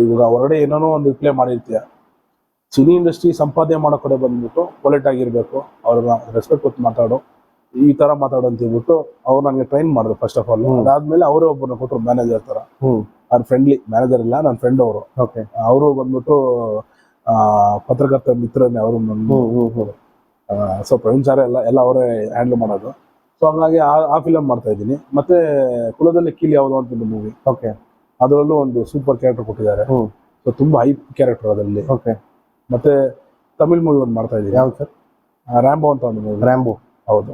ಇವಾಗ ಹೊರಗಡೆ ಏನೇನೋ ಒಂದು ರಿಪ್ಲೈ ಮಾಡಿರ್ತೀಯ? ಸಿನಿ ಇಂಡಸ್ಟ್ರಿ ಸಂಪಾದನೆ ಮಾಡೋ ಕಡೆ ಬಂದ್ಬಿಟ್ಟು ಪೊಲೈಟ್ ಆಗಿರಬೇಕು ಅವ್ರನ್ನ ರೆಸ್ಪೆಕ್ಟ್ ಕೊಟ್ಟು ಮಾತಾಡು ಈ ತರ ಮಾತಾಡು ಅಂತ ಹೇಳ್ಬಿಟ್ಟು ಅವ್ರು ನನಗೆ ಟ್ರೈನ್ ಮಾಡಿದ್ರು ಫಸ್ಟ್ ಆಫ್ ಆಲ್. ಅದಾದ್ಮೇಲೆ ಅವರೇ ಒಬ್ಬರನ್ನ ಕೊಟ್ಟರು ಮ್ಯಾನೇಜರ್ ತರ. ಅವ್ರ ಫ್ರೆಂಡ್ಲಿ ಮ್ಯಾನೇಜರ್ ಇಲ್ಲ ನನ್ನ ಫ್ರೆಂಡ್ ಅವರು. ಓಕೆ ಅವರು ಬಂದ್ಬಿಟ್ಟು ಪತ್ರಕರ್ತ ಮಿತ್ರನೇ ಅವರು ನನ್ನ ಸೊ ಪ್ರವೀಣ್ ಸಾರೇ ಎಲ್ಲ ಎಲ್ಲ ಅವರೇ ಹ್ಯಾಂಡಲ್ ಮಾಡೋದು. ಸೊ ಹಂಗಾಗಿ ಆ ಫಿಲಮ್ ಮಾಡ್ತಾ ಇದ್ದೀನಿ. ಮತ್ತೆ ಕುಲದಲ್ಲಿ ಕೀಲಿ ಯಾವುದು ಅಂತ ಮೂವಿ ಓಕೆ ಅದರಲ್ಲೂ ಒಂದು ಸೂಪರ್ ಕ್ಯಾರೆಕ್ಟರ್ ಕೊಟ್ಟಿದ್ದಾರೆ. ಸೊ ತುಂಬಾ ಹೈಪ್ ಕ್ಯಾರೆಕ್ಟರ್ ಅದರಲ್ಲಿ. ಓಕೆ ಮತ್ತೆ ತಮಿಳ್ ಮೂವಿ ಒಂದು ಮಾಡ್ತಾ ಇದ್ದೀನಿ. ಯಾವ್ದು ಸರ್? ರ್ಯಾಂಬೋ ಅಂತ ಒಂದು ಮೂವಿ ರ್ಯಾಂಬೋ ಹೌದು.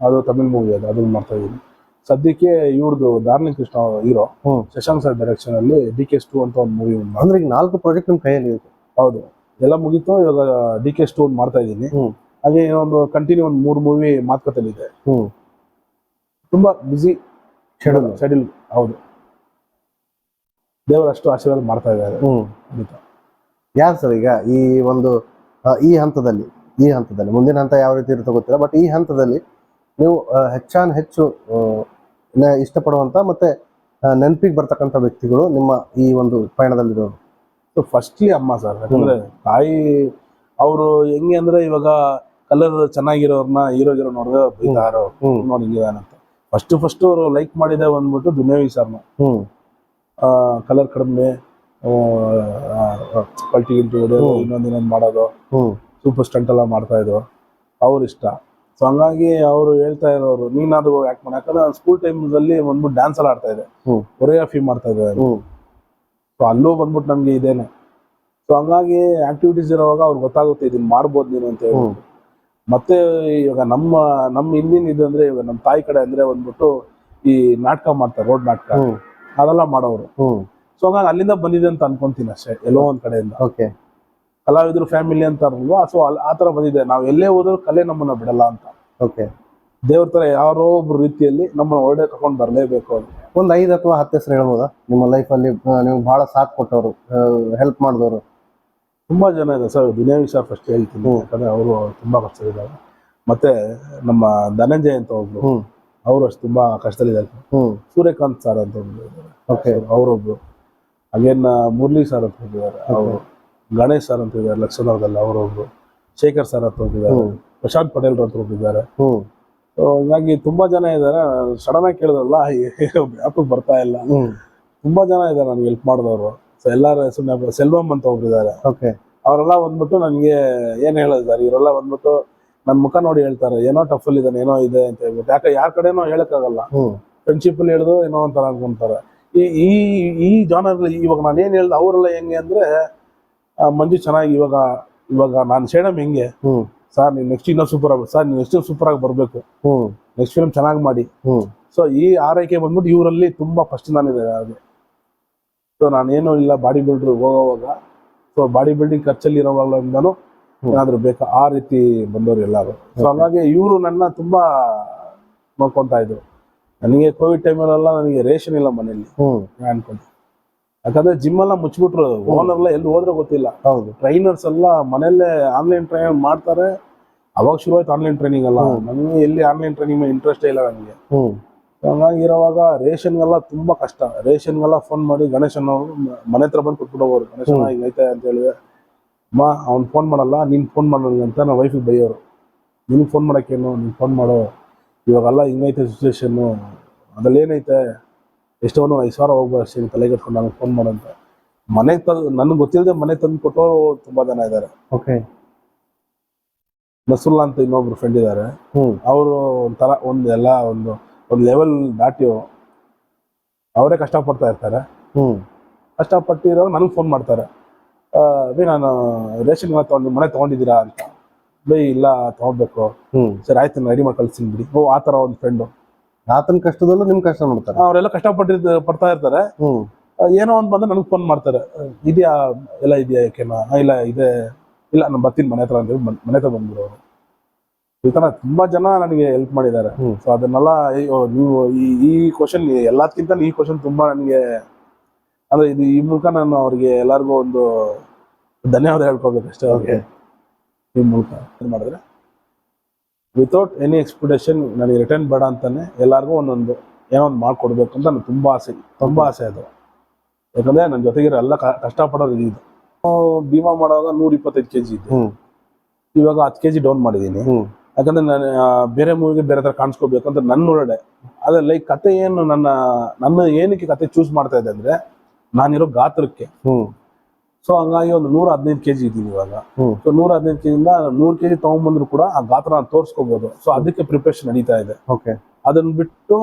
ಅದು ತಮಿಳ್ ಮೂವಿ ಅದು ಅದನ್ನ ಮಾಡ್ತಾ ಇದ್ದೀನಿ. ಸದ್ಯಕ್ಕೆ ಇವ್ರದ್ದು darling Krishna hero Shashank sir direction ಅಲ್ಲಿ ಡಿ ಕೆ ಟು ಅಂತ ಒಂದು ಮೂವಿ ಅಂದ್ರೆ ಈಗ ನಾಲ್ಕು ಪ್ರಾಜೆಕ್ಟ್ ನಿಮ್ ಕೈಯಲ್ಲಿ ಇದೆ ಹೌದು. ಎಲ್ಲ ಮುಗೀತು ಇವಾಗ ಡಿ ಕೆ ಟು ಮಾಡ್ತಾ ಇದ್ದೀನಿ. ಹಾಗೆ ಒಂದು ಕಂಟಿನ್ಯೂ ಒಂದು ಮೂರು ಮೂವಿ ಮಾತುಕತೆಲಿದೆ. ಹ್ಮ್. ತುಂಬಾ ಬ್ಯುಸಿ ಶೆಡ್ಯೂಲ್ ಶೆಡ್ಯೂಲ್ ಹೌದು. ದೇವರು ಅಷ್ಟು ಆಶೀರ್ವಾದ ಮಾಡ್ತಾ ಇದ್ದಾರೆ. ಹ್ಮ್. ಖಂಡಿತ ಯಾರು ಸರ್ ಈಗ ಈ ಒಂದು ಆ, ಈ ಹಂತದಲ್ಲಿ ಈ ಹಂತದಲ್ಲಿ ಮುಂದಿನ ಹಂತ ಯಾವ ರೀತಿ ಇರುತ್ತೆ ಗೊತ್ತಿಲ್ಲ ಬಟ್ ಈ ಹಂತದಲ್ಲಿ ನೀವು ಆ, ಹೆಚ್ಚಾನ್ ಹೆಚ್ಚು ಆ, ನ- ಇಷ್ಟಪಡುವಂತ ಮತ್ತೆ ನೆನಪಿಗೆ ಬರ್ತಕ್ಕಂಥ ವ್ಯಕ್ತಿಗಳು ನಿಮ್ಮ ಈ ಒಂದು ಪಯಣದಲ್ಲಿರೋರು. ಸೊ ಫಸ್ಟ್ಲಿ ಅಮ್ಮ ಸರ್ ಯಾಕಂದ್ರೆ ತಾಯಿ ಅವರು ಹೆಂಗೆ ಅಂದ್ರೆ ಇವಾಗ ಕಲರ್ ಚೆನ್ನಾಗಿರೋರ್ನ ಹೀರೋ ಹೀರೋ ನೋಡಿದ್ರೆ ಬೈತಾರೋ ಹ್ಮ್. ನೋಡಿ ಅಂತ. ಫಸ್ಟ್ ಫಸ್ಟ್ ಅವರು ಲೈಕ್ ಮಾಡಿದೆ ಬಂದ್ಬಿಟ್ಟು ದುನೇವಿ ಸರ್ನ. ಹ್ಮ್. ಕಲರ್ ಕಡಿಮೆ ಪಲ್ಟಿ ಗಿಲ್ಟಿ ಹೊಡೆಯೋದು ಇನ್ನೊಂದು ಇನ್ನೊಂದು ಮಾಡೋದು. ಸೂಪರ್ ಸ್ಟಂಟ್ ಎಲ್ಲ ಮಾಡ್ತಾ ಇದ್ರು. ಅವ್ರ ಇಷ್ಟ. ಸೊ ಹಂಗಾಗಿ ಅವರು ಹೇಳ್ತಾ ಇರೋರು ನೀನಾದ್ರು ಯಾಕೆ ಮಾಡಿ. ಯಾಕಂದ್ರೆ ಸ್ಕೂಲ್ ಟೈಮಲ್ಲಿ ಬಂದ್ಬಿಟ್ಟು ಡ್ಯಾನ್ಸ್ ಎಲ್ಲ ಆಡ್ತಾ ಇದೆ. ಕೊರಿಯೋಗ್ರಫಿ ಮಾಡ್ತಾ ಇದ್ದಾರೆ ಸೊ ಅಲ್ಲೂ ಬಂದ್ಬಿಟ್ಟು ನಮ್ಗೆ ಇದೇನೆ. ಸೊ ಹಂಗಾಗಿ ಆಕ್ಟಿವಿಟೀಸ್ ಇರೋವಾಗ ಅವ್ರಿಗೆ ಗೊತ್ತಾಗುತ್ತೆ ಇದನ್ನ ಮಾಡ್ಬೋದು ನೀನು ಅಂತ ಹೇಳಿ. ಮತ್ತೆ ಇವಾಗ ನಮ್ಮ ನಮ್ಮ ಹಿಂದಿನ ಇದಂದ್ರೆ ಇವಾಗ ನಮ್ಮ ತಾಯಿ ಕಡೆ ಅಂದ್ರೆ ಬಂದ್ಬಿಟ್ಟು ಈ ನಾಟಕ ಮಾಡ್ತಾರೆ ರೋಡ್ ನಾಟಕ. ಅದೆಲ್ಲ ಮಾಡೋರು. ಸೊ ಹಂಗಾಗಿ ಅಲ್ಲಿಂದ ಬಂದಿದೆ ಅಂತ ಅನ್ಕೊಂತೀನಿ ಅಷ್ಟೇ ಎಲ್ಲೋ ಒಂದ್ ಕಡೆಯಿಂದ. ಓಕೆ ಕಲಾವಿದ್ರು ಫ್ಯಾಮಿಲಿ ಅಂತಾರಲ್ವಾ ಸೊ ಆ ತರ ಬಂದಿದೆ. ನಾವು ಎಲ್ಲೇ ಹೋದ್ರು ಕಲೆ ನಮ್ಮನ್ನ ಬಿಡಲ್ಲ ಅಂತ. ಓಕೆ ದೇವ್ರ ತರ ಯಾರೋ ಒಬ್ರು ರೀತಿಯಲ್ಲಿ ನಮ್ಮನ್ನ ಒಳ್ಳೆ ತಗೊಂಡ್ ಬರ್ಲೇಬೇಕು ಅಂತ. ಒಂದ್ ಐದು ಅಥವಾ ಹತ್ತು ಹೆಸರು ಹೇಳ್ಬೋದಾ? ನಿಮ್ಮ ಲೈಫಲ್ಲಿ ನೀವು ಬಹಳ ಸಾಥ್ ಕೊಟ್ಟವರು ಹೆಲ್ಪ್ ಮಾಡಿದವರು. ತುಂಬಾ ಜನ ಇದೆ ಸರ್. ದಿನೇ ವಿಷಯ ಫಸ್ಟ್ ಹೇಳ್ತೀನಿ. ಯಾಕಂದ್ರೆ ಅವರು ತುಂಬಾ ಇದ್ದಾರೆ. ಮತ್ತೆ ನಮ್ಮ ಧನಂಜಯ ಅಂತ ಒಬ್ರು. ಅವರು ಅಷ್ಟು ತುಂಬಾ ಕಷ್ಟದಲ್ಲಿದ್ದಾರೆ. ಹ್ಮ್. ಸೂರ್ಯಕಾಂತ್ ಸರ್ ಅಂತ ಒಬ್ರು ಇದ್ದಾರೆ. ಓಕೆ ಅವರೊಬ್ರು. ಅಗೇನ್ ಮುರಳಿ ಸರ್ ಅಂತ ಇದ್ದಾರೆ. ಅವರು ಗಣೇಶ್ ಸರ್ ಅಂತ ಇದ್ದಾರೆ ಲಕ್ಷಣದಲ್ಲಿ ಅವರೊಬ್ರು. ಶೇಖರ್ ಸರ್ ಅಂತ ಹೋಗಿದ್ದಾರೆ ಹ್ಮ್. ಪ್ರಶಾಂತ್ ಪಟೇಲ್ ಅಂತ ಹೋಗಿದ್ದಾರೆ ಹ್ಮ್. ಹಿಂಗಾಗಿ ತುಂಬಾ ಜನ ಇದ್ದಾರೆ. ಸಡನ್ ಆಗಿ ಕೇಳಿದ್ರಲ್ಲ ಯಾಕೆ ಬರ್ತಾ ಇಲ್ಲ. ಹ್ಮ್. ತುಂಬಾ ಜನ ಇದ್ದಾರೆ ನನಗೆ ಹೆಲ್ಪ್ ಮಾಡಿದವರು. ಸೊ ಎಲ್ಲರ ಹೆಸರು ಸೆಲ್ವಂ ಅಂತ ಇದ್ದಾರೆ. ಓಕೆ ಅವರೆಲ್ಲ ಬಂದ್ಬಿಟ್ಟು ನನಗೆ ಏನ್ ಹೇಳಿದ್ದಾರೆ ಇವರೆಲ್ಲ ಬಂದ್ಬಿಟ್ಟು ನನ್ನ ಮುಖ ನೋಡಿ ಹೇಳ್ತಾರೆ ಏನೋ ಟಫ್ ಅಲ್ಲಿ ಇದ್ದಾನೆ ಏನೋ ಇದೆ ಅಂತ ಹೇಳ್ಬಿಟ್ಟು. ಯಾಕೆ ಯಾರ ಕಡೆನೋ ಹೇಳಕ್ಕಾಗಲ್ಲ. ಫ್ರೆಂಡ್ಶಿಪ್ ಅಲ್ಲಿ ಹೇಳಿದ್ರು ಏನೋ ಒಂಥರ ಅನ್ಕೊಂತಾರೆ ಈ ಈ ಈ ಜಾನರ್ ಇವಾಗ ನಾನು ಏನ್ ಹೇಳ್ದೆ ಅವರೆಲ್ಲ ಹೆಂಗೆ ಅಂದ್ರೆ ಮಂಜು ಚೆನ್ನಾಗಿ ಇವಾಗ ಇವಾಗ ನಾನು ಸೇಡಮ್ ಹೆಂಗೆ? ಸರ್ ನೀವು ನೆಕ್ಸ್ಟ್ ಇನ್ನೂ ಸೂಪರ್ ಆಗ ಸರ್ ನೀವು ನೆಕ್ಸ್ಟ್ ಸೂಪರ್ ಆಗಿ ಬರಬೇಕು. ನೆಕ್ಸ್ಟ್ ಫಿಲ್ಮ್ ಚೆನ್ನಾಗಿ ಮಾಡಿ. ಸೊ ಈ ಆರೈಕೆ ಬಂದ್ಬಿಟ್ಟು ಇವರಲ್ಲಿ ತುಂಬಾ ಫಸ್ಟ್ ನಾನಿದೆ ಅದು ಸೊ ನಾನೇನು ಇಲ್ಲ ಬಾಡಿ ಬಿಲ್ಡರ್ ಹೋಗೋವಾಗ. ಸೊ ಬಾಡಿ ಬಿಲ್ಡಿಂಗ್ ಖರ್ಚಲ್ಲಿ ಇರೋವಾಗಲಿಂದನೂ. ಏನಾದ್ರು ಬೇಕಾ? ಆ ರೀತಿ ಬಂದವರು ಎಲ್ಲರೂ. ಸೊ ಹಾಗಾಗಿ ಇವರು ನನ್ನ ತುಂಬಾ ನೋಡ್ಕೊಂತ ಇದ್ರು. ನನಗೆ ಕೋವಿಡ್ ಟೈಮಲ್ಲೆಲ್ಲ ನನಗೆ ರೇಷನ್ ಇಲ್ಲ ಮನೆಯಲ್ಲಿ. ಹ್ಮ್. ಅನ್ಕೊಂಡೆ. ಯಾಕಂದ್ರೆ ಜಿಮ್ ಎಲ್ಲ ಮುಚ್ಚಿಬಿಟ್ರು. ಓನರ್ ಎಲ್ಲ ಎಲ್ಲಿ ಹೋದ್ರೆ ಗೊತ್ತಿಲ್ಲ. ಹೌದು. ಟ್ರೈನರ್ಸ್ ಎಲ್ಲ ಮನೆಯಲ್ಲೇ ಆನ್ಲೈನ್ ಟ್ರೈನ್ ಮಾಡ್ತಾರೆ. ಅವಾಗ ಶುರು ಆಯ್ತು ಆನ್ಲೈನ್ ಟ್ರೈನಿಂಗ್ ಎಲ್ಲ ನನಗೆ ಎಲ್ಲಿ ಆನ್ಲೈನ್ ಟ್ರೈನಿಂಗ್ ಇಂಟ್ರೆಸ್ಟ್ ಇಲ್ಲ ನನಗೆ. ಹ್ಮ್. ರೇಷನ್ ಎಲ್ಲ ರೇಷನ್ಗೆಲ್ಲ ತುಂಬಾ ಕಷ್ಟ. ರೇಷನ್ಗೆಲ್ಲ ಫೋನ್ ಮಾಡಿ ಗಣೇಶನ್ ಅವರು ಮನೆ ಹತ್ರ ಬಂದು ಕೊಟ್ಬಿಟ್ಟು ಹೋಗೋರು. ಗಣೇಶನ ಹ್ಮ್. ಹಿಂಗೈತೆ ಅಂತ ಹೇಳಿದೆ ಅಮ್ಮ ಅವ್ನು ಫೋನ್ ಮಾಡಲ್ಲ ನೀನು ಫೋನ್ ಮಾಡೋದು ಅಂತ ನನ್ನ ವೈಫಿಗೆ ಬೈಯೋರು. ನಿನಗೆ ಫೋನ್ ಮಾಡೋಕ್ಕೇನು? ನೀನು ಫೋನ್ ಮಾಡೋ. ಇವಾಗೆಲ್ಲ ಹಿಂಗೈತೆ ಸಿಚುವೇಶನ್ನು ಅದ್ರಲ್ಲಿ ಏನೈತೆ? ಎಷ್ಟೋ ಒಂದು ಐದು ಸಾವಿರ ಹೋಗ್ಬೋದು ಅಷ್ಟೇ ತಲೆ ಕಟ್ಕೊಂಡು ನನಗೆ ಫೋನ್ ಮಾಡಂತ ಮನೆಗೆ ತಂದು ನನಗೆ ಗೊತ್ತಿಲ್ಲದೆ ಮನೆ ತಂದು ಕೊಟ್ಟೋ ತುಂಬಾ ಜನ ಇದ್ದಾರೆ ಓಕೆ ನಸುಲ್ಲಾ ಅಂತ ಇನ್ನೊಬ್ರು ಫ್ರೆಂಡ್ ಇದ್ದಾರೆ ಅವರು ಒಂಥರ ಒಂದು ಎಲ್ಲ ಒಂದು ಒಂದು ಲೆವೆಲ್ ದಾಟಿ ಅವರೇ ಕಷ್ಟಪಡ್ತಾ ಇರ್ತಾರೆ. ಹ್ಮ್. ಕಷ್ಟಪಟ್ಟಿರೋ ನನಗೆ ಫೋನ್ ಮಾಡ್ತಾರೆ. ಬೈ ನಾನು ರೇಷನ್ ಮನೆ ತೊಗೊಂಡು ಮನೆ ತಗೊಂಡಿದ್ದೀರಾ ಅಂತ. ಬೈ ಇಲ್ಲ ತಗೋಬೇಕು ಹ್ಮ್. ಸರಿ ಆಯ್ತು ನಾನು ರೆಡಿ ಮಾಡಿ ಬಿಡಿ. ಓ ಆ ಥರ ಒಂದು ಫ್ರೆಂಡು ಆತನ ಕಷ್ಟದಲ್ಲೂ ನಿಮ್ ಕಷ್ಟ ನೋಡ್ತಾರೆ. ಅವರೆಲ್ಲ ಕಷ್ಟಪಟ್ಟಿರ್ತ ಪಡ್ತಾ ಇರ್ತಾರೆ. ಹ್ಮ್. ಆ, ಏನೋ ಒಂದು ಬಂದ್ರೆ ನನಗೆ ಫೋನ್ ಮಾಡ್ತಾರೆ. ಇದೆಯಾ ಎಲ್ಲ ಇದೆಯಾ ಯಾಕೆನಾ ಆ, ಇಲ್ಲ ಇದೆ. ಇಲ್ಲ ನಾನು ಬರ್ತೀನಿ ಮನೆ ಹತ್ರ ಅಂತೇಳಿ ಮನ್- ಮನೆ ಹತ್ರ ಬಂದ್ಬಿಡೋರು. ಈ ಥರ ತುಂಬಾ ಜನ ನನಗೆ ಹೆಲ್ಪ್ ಮಾಡಿದ್ದಾರೆ. ಹ್ಮ್. ಸೊ ಅದನ್ನೆಲ್ಲ ಅಯ್ಯೋ ನೀವು ಈ ಈ ಕ್ವಶನ್ ಎಲ್ಲದಕ್ಕಿಂತ ಈ ಕ್ವಶನ್ ತುಂಬಾ ನನಗೆ ಅಂದ್ರೆ ಇದು ಈ ಮೂಲಕ ನಾನು ಅವ್ರಿಗೆ ಎಲ್ಲರಿಗೂ ಒಂದು ಧನ್ಯವಾದ ಹೇಳ್ಕೊಬೇಕು ಅಷ್ಟೇ ಅವ್ರಿಗೆ. ಈ ಮೂಲಕ ಏನ್ ಮಾಡಿದ್ರೆ. ವಿತೌಟ್ ಎನಿ ಎಕ್ಸ್ಪೆಕ್ಟೇಷನ್ ನನಗೆ ರಿಟರ್ನ್ ಬೇಡ ಅಂತಾನೆ ಎಲ್ಲರಿಗೂ ಒಂದೊಂದು ಏನೋ ಒಂದು ಮಾಡ್ಕೊಡ್ಬೇಕು ಅಂತ ನನಗೆ ತುಂಬಾ ಆಸೆ. ತುಂಬಾ ಆಸೆ ಅದು. ಯಾಕಂದ್ರೆ ನನ್ನ ಜೊತೆಗಿರೋ ಎಲ್ಲ ಕಷ್ಟಪಡೋರು ಇದು. ಭೀಮಾ ಮಾಡುವಾಗ ನೂರ ಇಪ್ಪತ್ತೈದು ಕೆ ಜಿ ಇತ್ತು ಇವಾಗ ಹತ್ತು ಕೆ ಜಿ ಡೌನ್ ಮಾಡಿದ್ದೀನಿ. ಯಾಕಂದ್ರೆ ನಾನು ಬೇರೆ ಮೂವಿಗೆ ಬೇರೆ ತರ ಕಾಣಿಸ್ಕೋಬೇಕು ಅಂತ ನನ್ನ ಒಳಗಡೆ ಅದೇ ಲೈಕ್ ಕತೆ ಏನು ನನ್ನ ನನ್ನ ಏನಕ್ಕೆ ಕತೆ ಚೂಸ್ ಮಾಡ್ತಾ ಇದೆ ಅಂದ್ರೆ ನಾನಿರೋ ಗಾತ್ರಕ್ಕೆ. ಸೊ ಹಂಗಾಗಿ ಒಂದು ನೂರ ಹದಿನೈದು ಕೆಜಿ ಇದ್ದೀನಿ ಇವಾಗ. ಸೊ ನೂರ ಹದಿನೈದು ಕೆಜಿಯಿಂದ ನೂರು ಕೆಜಿ ತಗೊಂಡ್ಬಂದ್ರು ಕೂಡ ಆ ಗಾತ್ರ ತೋರಿಸ್ಕೋಬಹುದು ಸೊ ಅದಕ್ಕೆ ಪ್ರಿಪರೇಷನ್ ನಡೀತಾ ಇದೆ. ಓಕೆ ಅದನ್ನ ಬಿಟ್ಟು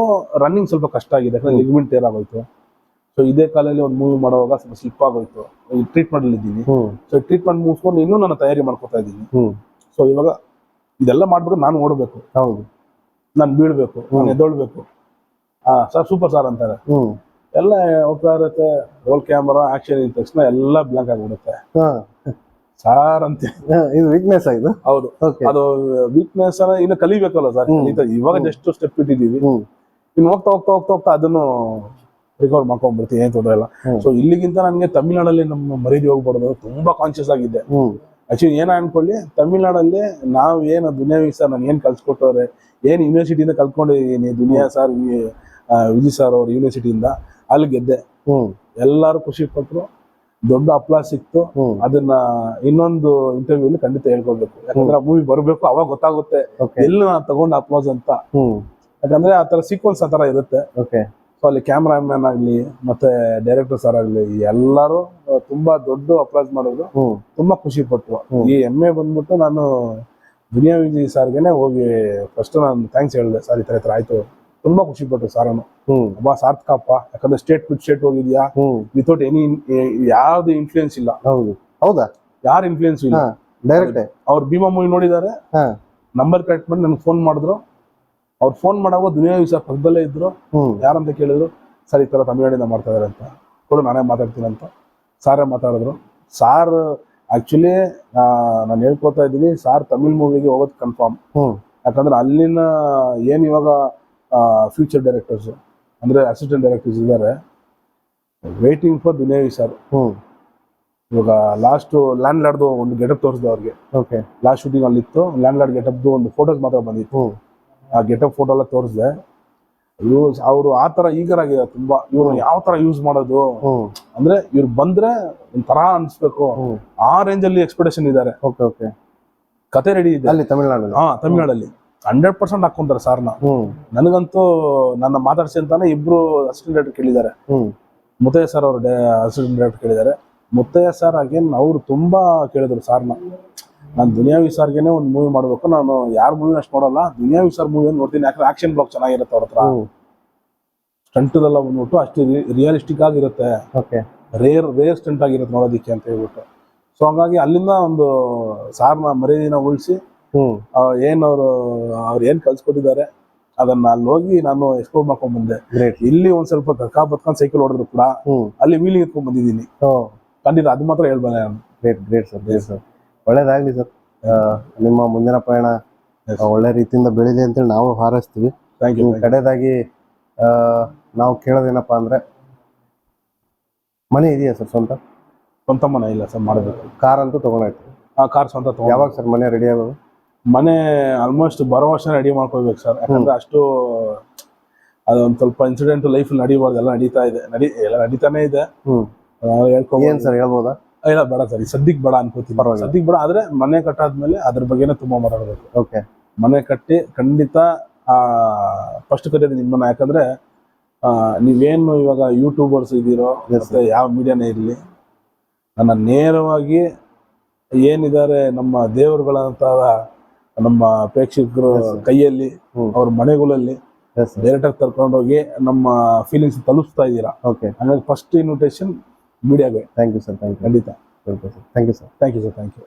ರನ್ನಿಂಗ್ ಸ್ವಲ್ಪ ಕಷ್ಟ ಆಗಿದೆ. ಯಾಕಂದ್ರೆ ಲಿಗ್ಮೆಂಟ್ ಟೇರ್ ಆಗೋಯ್ತು. ಸೊ ಇದೇ ಕಾಲಲ್ಲಿ ಒಂದು ಮೂವಿ ಮಾಡುವಾಗ ಸ್ವಲ್ಪ ಸ್ಲಿಪ್ ಆಗೋಯ್ತು. ಈ ಟ್ರೀಟ್ಮೆಂಟ್ ಅಲ್ಲಿ ಇದ್ದೀನಿ. ಸೊ ಟ್ರೀಟ್ಮೆಂಟ್ ಮುಗಿಸ್ಕೊಂಡು ಇನ್ನೂ ನಾನು ತಯಾರಿ ಮಾಡ್ಕೊತಾ ಇದ್ದೀನಿ. ಸೊ ಇವಾಗ ಇದೆಲ್ಲ ಮಾಡ್ಬೇಕು ನಾನು ಓಡಬೇಕು. ಹೌದು. ನಾನು ಬೀಳ್ಬೇಕು ನಾನು ಎದ್ದೊಳ್ಬೇಕು. ಹಾ ಸರ್ ಸೂಪರ್ ಸರ್ ಅಂತಾರೆ. ಎಲ್ಲ ಹೋಗ್ತಾ ಇರುತ್ತೆ ರೋಲ್ ಕ್ಯಾಮರಾ ಆಕ್ಷನ್ ಇದ್ದ ತಕ್ಷಣ ಎಲ್ಲ ಬ್ಲಾಂಕ್ ಆಗಿಬಿಡುತ್ತೆ. ಸಾರ್ ಅಂತ. ಇದು ವೀಕ್ನೆಸ್ ಆಗಿದೆ ಹೌದು. ಅದು ವೀಕ್ನೆಸ್ ಇನ್ನು ಕಲಿಬೇಕಲ್ಲ ಸರ್. ಇವಾಗ ಜಸ್ಟ್ ಸ್ಟೆಪ್ ಇಟ್ಟಿದ್ದೀವಿ. ಇನ್ ಇನ್ನು ಹೋಗ್ತಾ ಹೋಗ್ತಾ ಹೋಗ್ತಾ ಹೋಗ್ತಾ ಅದನ್ನು ರಿಕವರ್ ಮಾಡ್ಕೊಂಡ್ಬಿಡ್ತೀನಿ ಏನ್ ತೊಂದರೆ ಇಲ್ಲ. ಸೊ ಇಲ್ಲಿಗಿಂತ ನನಗೆ ತಮಿಳ್ನಾಡಲ್ಲಿ ನಮ್ಮ ಮರೀದಿ ಹೋಗ್ಬಾರ್ದು ತುಂಬಾ ಕಾನ್ಶಿಯಸ್ ಆಗಿದ್ದೆ. ಆಕ್ಚುಲಿ ಏನ ಅನ್ಕೊಳ್ಳಿ ತಮಿಳ್ನಾಡಲ್ಲಿ ನಾವು ಏನು ದುನಿಯಾ ಸರ್ ನಾನು ಏನ್ ಕಲ್ಸ್ಕೊಟ್ಟವ್ರೆ ಏನ್ ಯೂನಿವರ್ಸಿಟಿಯಿಂದ ಕಲ್ತ್ಕೊಂಡಿದ್ದೀನಿ ದುನಿಯಾ ಸರ್ ವಿಜಿ ಸರ್ ಅವ್ರ ಯೂನಿವರ್ಸಿಟಿಯಿಂದ ಅಲ್ಲಿ ಗೆದ್ದೆ. ಎಲ್ಲಾರು ಖುಷಿ ಪಟ್ರು. ದೊಡ್ಡ ಅಪ್ಲಾ ಸಿಕ್ತು. ಅದನ್ನ ಇನ್ನೊಂದು ಇಂಟರ್ವ್ಯೂ ಅಲ್ಲಿ ಖಂಡಿತ ಹೇಳ್ಕೊಳ್ಬೇಕು. ಯಾಕಂದ್ರೆ ಆ ಮೂವಿ ಬರಬೇಕು ಅವಾಗ ಗೊತ್ತಾಗುತ್ತೆ. ಎಲ್ಲಿ ನಾನು ತಗೊಂಡ ಅಪ್ಲಾಸ್ ಅಂತ. ಯಾಕಂದ್ರೆ ಆ ತರ ಸೀಕ್ವೆನ್ಸ್ ಆ ತರ ಇರುತ್ತೆ. ಓಕೆ ಸೊ ಅಲ್ಲಿ ಕ್ಯಾಮ್ರಾಮ್ಯಾನ್ ಆಗ್ಲಿ ಮತ್ತೆ ಡೈರೆಕ್ಟರ್ ಸರ್ ಆಗ್ಲಿ ಎಲ್ಲರೂ ತುಂಬಾ ದೊಡ್ಡ ಅಪ್ಲಾಸ್ ಮಾಡಿದ್ರು. ಹ್ಮ್. ತುಂಬಾ ಖುಷಿ ಪಟ್ರು. ಈ ಎಮ್ಮೆ ಬಂದ್ಬಿಟ್ಟು ನಾನು ದುನಿಯಾ ವಿಜಯ್ ಸಾರ್ಗೆನೆ ಹೋಗಿ ಫಸ್ಟ್ ನಾನು ಥ್ಯಾಂಕ್ಸ್ ಹೇಳಿದೆ. ಸರ್ ಈ ತರ ಆಯ್ತು. ತುಂಬಾ ಖುಷಿ ಪಟ್ರು ಸಾರನು ಹ್ಮ್. ಒಬ್ಬ ಸಾರ್ಥಕಪ್ಪ. ಯಾಕಂದ್ರೆ ಸ್ಟೇಟ್ ಬಿಟ್ ಸ್ಟೇಟ್ ಹೋಗಿದ್ಯಾ? ವಿತೌಟ್ ಎನಿ ಯಾವ್ದು ಇನ್ಫ್ಲೂಯೆನ್ಸ್ ಇಲ್ಲ. ಹೌದು. ಹೌದಾ? ಯಾರು ಇನ್ಫ್ಲೂಯೆನ್ಸ್ ಇಲ್ಲ. ಡೈರೆಕ್ಟ್ ಅವ್ರು ಭೀಮಾ ಮೂವಿ ನೋಡಿದಾರೆ. ನಂಬರ್ ಕರೆಕ್ಟ್ ಮಾಡಿ ನನ್ಗೆ ಫೋನ್ ಮಾಡಿದ್ರು. ಅವ್ರು ಫೋನ್ ಮಾಡುವಾಗ ದುನಿಯಾ ವಿಷಯ ಪಕ್ಕದಲ್ಲೇ ಇದ್ರು. ಯಾರಂತ ಕೇಳಿದ್ರು ಸರ್ ಈ ತರ ತಮಿಳ್ನಾಡಿಂದ ಮಾಡ್ತಾ ಇದಾರೆ ಅಂತ. ಕೂಡ ನಾನೇ ಮಾತಾಡ್ತೀನಿ ಅಂತ ಸಾರೇ ಮಾತಾಡಿದ್ರು. ಸಾರ್ ಆಕ್ಚುಲಿ ನಾನು ಹೇಳ್ಕೊತಾ ಇದ್ದೀನಿ ಸಾರ್ ತಮಿಳ್ ಮೂವಿಗೆ ಹೋಗೋದು ಕನ್ಫರ್ಮ್ ಯಾಕಂದ್ರೆ ಅಲ್ಲಿನ ಏನ್ ಇವಾಗ ಫ್ಯೂಚರ್ ಡೈರೆಕ್ಟರ್ಸ್ ಅಂದ್ರೆ ಅಸಿಸ್ಟೆಂಟ್ ಡೈರೆಕ್ಟರ್ಸ್ ಇದ್ದಾರೆ ವೇಟಿಂಗ್ ಫಾರ್ ದುನಿಯಾವಿ ಸರ್ ಇವಾಗ ಲಾಸ್ಟ್ ಲ್ಯಾಂಡ್ ಲಾರ್ಡ್ದು ಒಂದು ಗೆಟಪ್ ತೋರಿಸಿದೆ ಅವ್ರಿಗೆ. ಓಕೆ. ಲಾಸ್ಟ್ ಶೂಟಿಂಗ್ ಅಲ್ಲಿ ಇತ್ತು. ಲ್ಯಾಂಡ್ ಲಾರ್ಡ್ ಗೆಟಪ್ದು ಒಂದು ಫೋಟೋಸ್ ಮಾತ್ರ ಬಂದಿತ್ತು. ಆ ಗೆಟಪ್ ಫೋಟೋ ಎಲ್ಲ ತೋರಿಸಿದೆ. ಯೂಸ್ ಅವರು ಆ ತರ ಈಗರ್ ಆಗಿದೆ ತುಂಬಾ. ಇವ್ರು ಯಾವ ತರ ಯೂಸ್ ಮಾಡೋದು? ಅಂದ್ರೆ ಇವ್ರು ಬಂದ್ರೆ ಒಂಥರ ಅನ್ಸ್ಬೇಕು. ಆ ರೇಂಜ್ ಅಲ್ಲಿ ಎಕ್ಸ್ಪೆಕ್ಟೇಷನ್ ಇದ್ದಾರೆ ಓಕೆ ಓಕೆ. ಕತೆ ರೆಡಿ ಇದೆ. ಅಲ್ಲಿ ತಮಿಳ್ನಾಡು ಹಾ ತಮಿಳ್ನಾಡಲ್ಲಿ. ಹಂಡ್ರೆಡ್ ಪರ್ಸೆಂಟ್ ಹಾಕೊಂತಾರೆ ಸಾರ್ನ ನನಗಂತೂ ನನ್ನ ಮಾತಾಡ್ಸಿ ಅಂತಾನೆ ಇಬ್ರು ಅಸಿಸ್ಟೆಂಟ್ ಡೈರೆಕ್ಟರ್ ಕೇಳಿದ್ದಾರೆ. ಮುತ್ತಯ್ಯ ಸರ್ ಅವರು ಅಸಿಸ್ಟೆಂಟ್ ಡೈರೆಕ್ಟರ್ ಕೇಳಿದ್ದಾರೆ. ಮುತ್ತಯ್ಯ ಸರ್ ಅಗೇನ್ ಅವರು ತುಂಬಾ ಕೇಳಿದ್ರು ಸಾರ್ನ ನಾನು ದುನಿಯಾವಿ ವಿಸಾರ್ಗೆನೆ ಒಂದು ಮೂವಿ ಮಾಡಬೇಕು. ನಾನು ಯಾರ ಮೂವಿ ಅಷ್ಟು ನೋಡಲ್ಲ. ದುನಿಯಾವಿ ಸರ್ ಮೂವಿ ನೋಡ್ತೀನಿ. ಯಾಕಂದ್ರೆ ಆಕ್ಷನ್ ಬ್ಲಾಕ್ ಚೆನ್ನಾಗಿರುತ್ತೆ ಅವ್ರ ಹತ್ರ. ಸ್ಟಂಟ್ದೆಲ್ಲ ಬಂದ್ಬಿಟ್ಟು ಅಷ್ಟು ರಿಯಲಿಸ್ಟಿಕ್ ಆಗಿರುತ್ತೆ. ಓಕೆ ರೇರ್ ರೇರ್ ಸ್ಟಂಟ್ ಆಗಿರುತ್ತೆ ನೋಡೋದಿಕ್ಕೆ ಅಂತ ಹೇಳ್ಬಿಟ್ಟು. ಸೊ ಹಂಗಾಗಿ ಅಲ್ಲಿಂದ ಒಂದು ಸಾರ್ನ ಮರ್ಯಾದಿನ ಉಳಿಸಿ ಏನು ಅವರು ಅವ್ರು ಏನು ಕಲ್ಸ್ಕೊಟ್ಟಿದ್ದಾರೆ ಅದನ್ನ ಅಲ್ಲಿ ಹೋಗಿ ನಾನು ಎಕ್ಸ್ಪ್ಲೋರ್ ಮಾಡ್ಕೊಂಡ್ ಬಂದೆ. ಗ್ರೇಟ್ ಇಲ್ಲಿ ಒಂದ್ ಸ್ವಲ್ಪ ಕಕ್ಕಾ ಬತ್ಕೊಂಡ್ ಸೈಕಲ್ ಹೊಡೆದ್ರು ಕೂಡ ಅಲ್ಲಿ ವೀಲಿಂಗ್ ಎತ್ಕೊಂಡ್ ಬಂದಿದ್ದೀನಿ. ಖಂಡಿತ ಅದು ಮಾತ್ರ ಹೇಳ್ಬಲ್ಲ ನಾನು. Great great sir great sir ಒಳ್ಳೇದಾಗ್ಲಿ ಸರ್ ನಿಮ್ಮ ಮುಂದಿನ ಪಯಣ ಒಳ್ಳೆ ರೀತಿಯಿಂದ ಬೆಳೀಲಿ ಅಂತೇಳಿ ನಾವು ಹಾರೈಸ್ತೀವಿ. ಕಡೆದಾಗಿ ನಾವು ಕೇಳೋದೇನಪ್ಪ ಅಂದ್ರೆ ಮನೆ ಇದೆಯಾ ಸರ್ ಸ್ವಂತ? ಸ್ವಂತ ಮನೆ ಇಲ್ಲ ಸರ್ ಮಾಡಬೇಕು. ಕಾರ್ ಅಂತೂ ತಗೊಂಡಾಯ್ತು. ಆ ಕಾರ್ ಸ್ವಂತ ತಗೊಂಡು ಯಾವಾಗ ಸರ್ ಮನೆ ರೆಡಿ ಆಗೋದು? ಮನೆ ಆಲ್ಮೋಸ್ಟ್ ಬರೋ ವರ್ಷ ರೆಡಿ ಮಾಡ್ಕೋಬೇಕು ಸರ್ ಯಾಕಂದ್ರೆ ಅಷ್ಟು ಅದೊಂದು ಸ್ವಲ್ಪ ಇನ್ಸಿಡೆಂಟ್ ಲೈಫ್ ನಡೀಬಾರ್ದು ಎಲ್ಲ ನಡೀತಾ ಇದೆ. ನಡಿ ಎಲ್ಲ ನಡೀತಾನೆ ಇದೆ. ಹೇಳ್ಕೊಬೋದು. ಏನ್ ಸರ್ ಹೇಳ್ಬೋದಾ? ಇಲ್ಲ ಬೇಡ ಸರ್ ಸದ್ಯಕ್ಕೆ ಬೇಡ ಅನ್ಕೋತೀನಿ. ಸದ್ಯಕ್ಕೆ ಬೇಡ ಆದ್ರೆ ಮನೆ ಕಟ್ಟಾದ್ಮೇಲೆ ಅದ್ರ ಬಗ್ಗೆನೇ ತುಂಬಾ ಮಾತಾಡ್ಬೇಕು. ಓಕೆ ಮನೆ ಕಟ್ಟಿ ಖಂಡಿತ ಆ ಫಸ್ಟ್ ಕರೆಯೋದು ನಿಮ್ಮನ್ನ ಯಾಕಂದ್ರೆ ಆ, ನೀವೇನು ಇವಾಗ ಯೂಟ್ಯೂಬರ್ಸ್ ಇದ್ದೀರೋ ಮತ್ತೆ ಯಾವ ಮೀಡಿಯಾನೇ ಇರಲಿ ನನ್ನ ನೇರವಾಗಿ ಏನಿದ್ದಾರೆ ನಮ್ಮ ದೇವರುಗಳಂತ ನಮ್ಮ ಪ್ರೇಕ್ಷಕರು ಕೈಯಲ್ಲಿ. ಅವ್ರ ಮನೆಗಳಲ್ಲಿ ಡೈರೆಕ್ಟ್ ಆಗಿ ಕರ್ಕೊಂಡೋಗಿ ನಮ್ಮ ಫೀಲಿಂಗ್ಸ್ ತಲುಪಿಸ್ತಾ ಇದ್ದೀರಾ? ಓಕೆ ಹಾಗಾಗಿ first invitation ಮೀಡಿಯಾಗೆ thank you sir thank you ಖಂಡಿತ. Thank you sir thank you sir thank you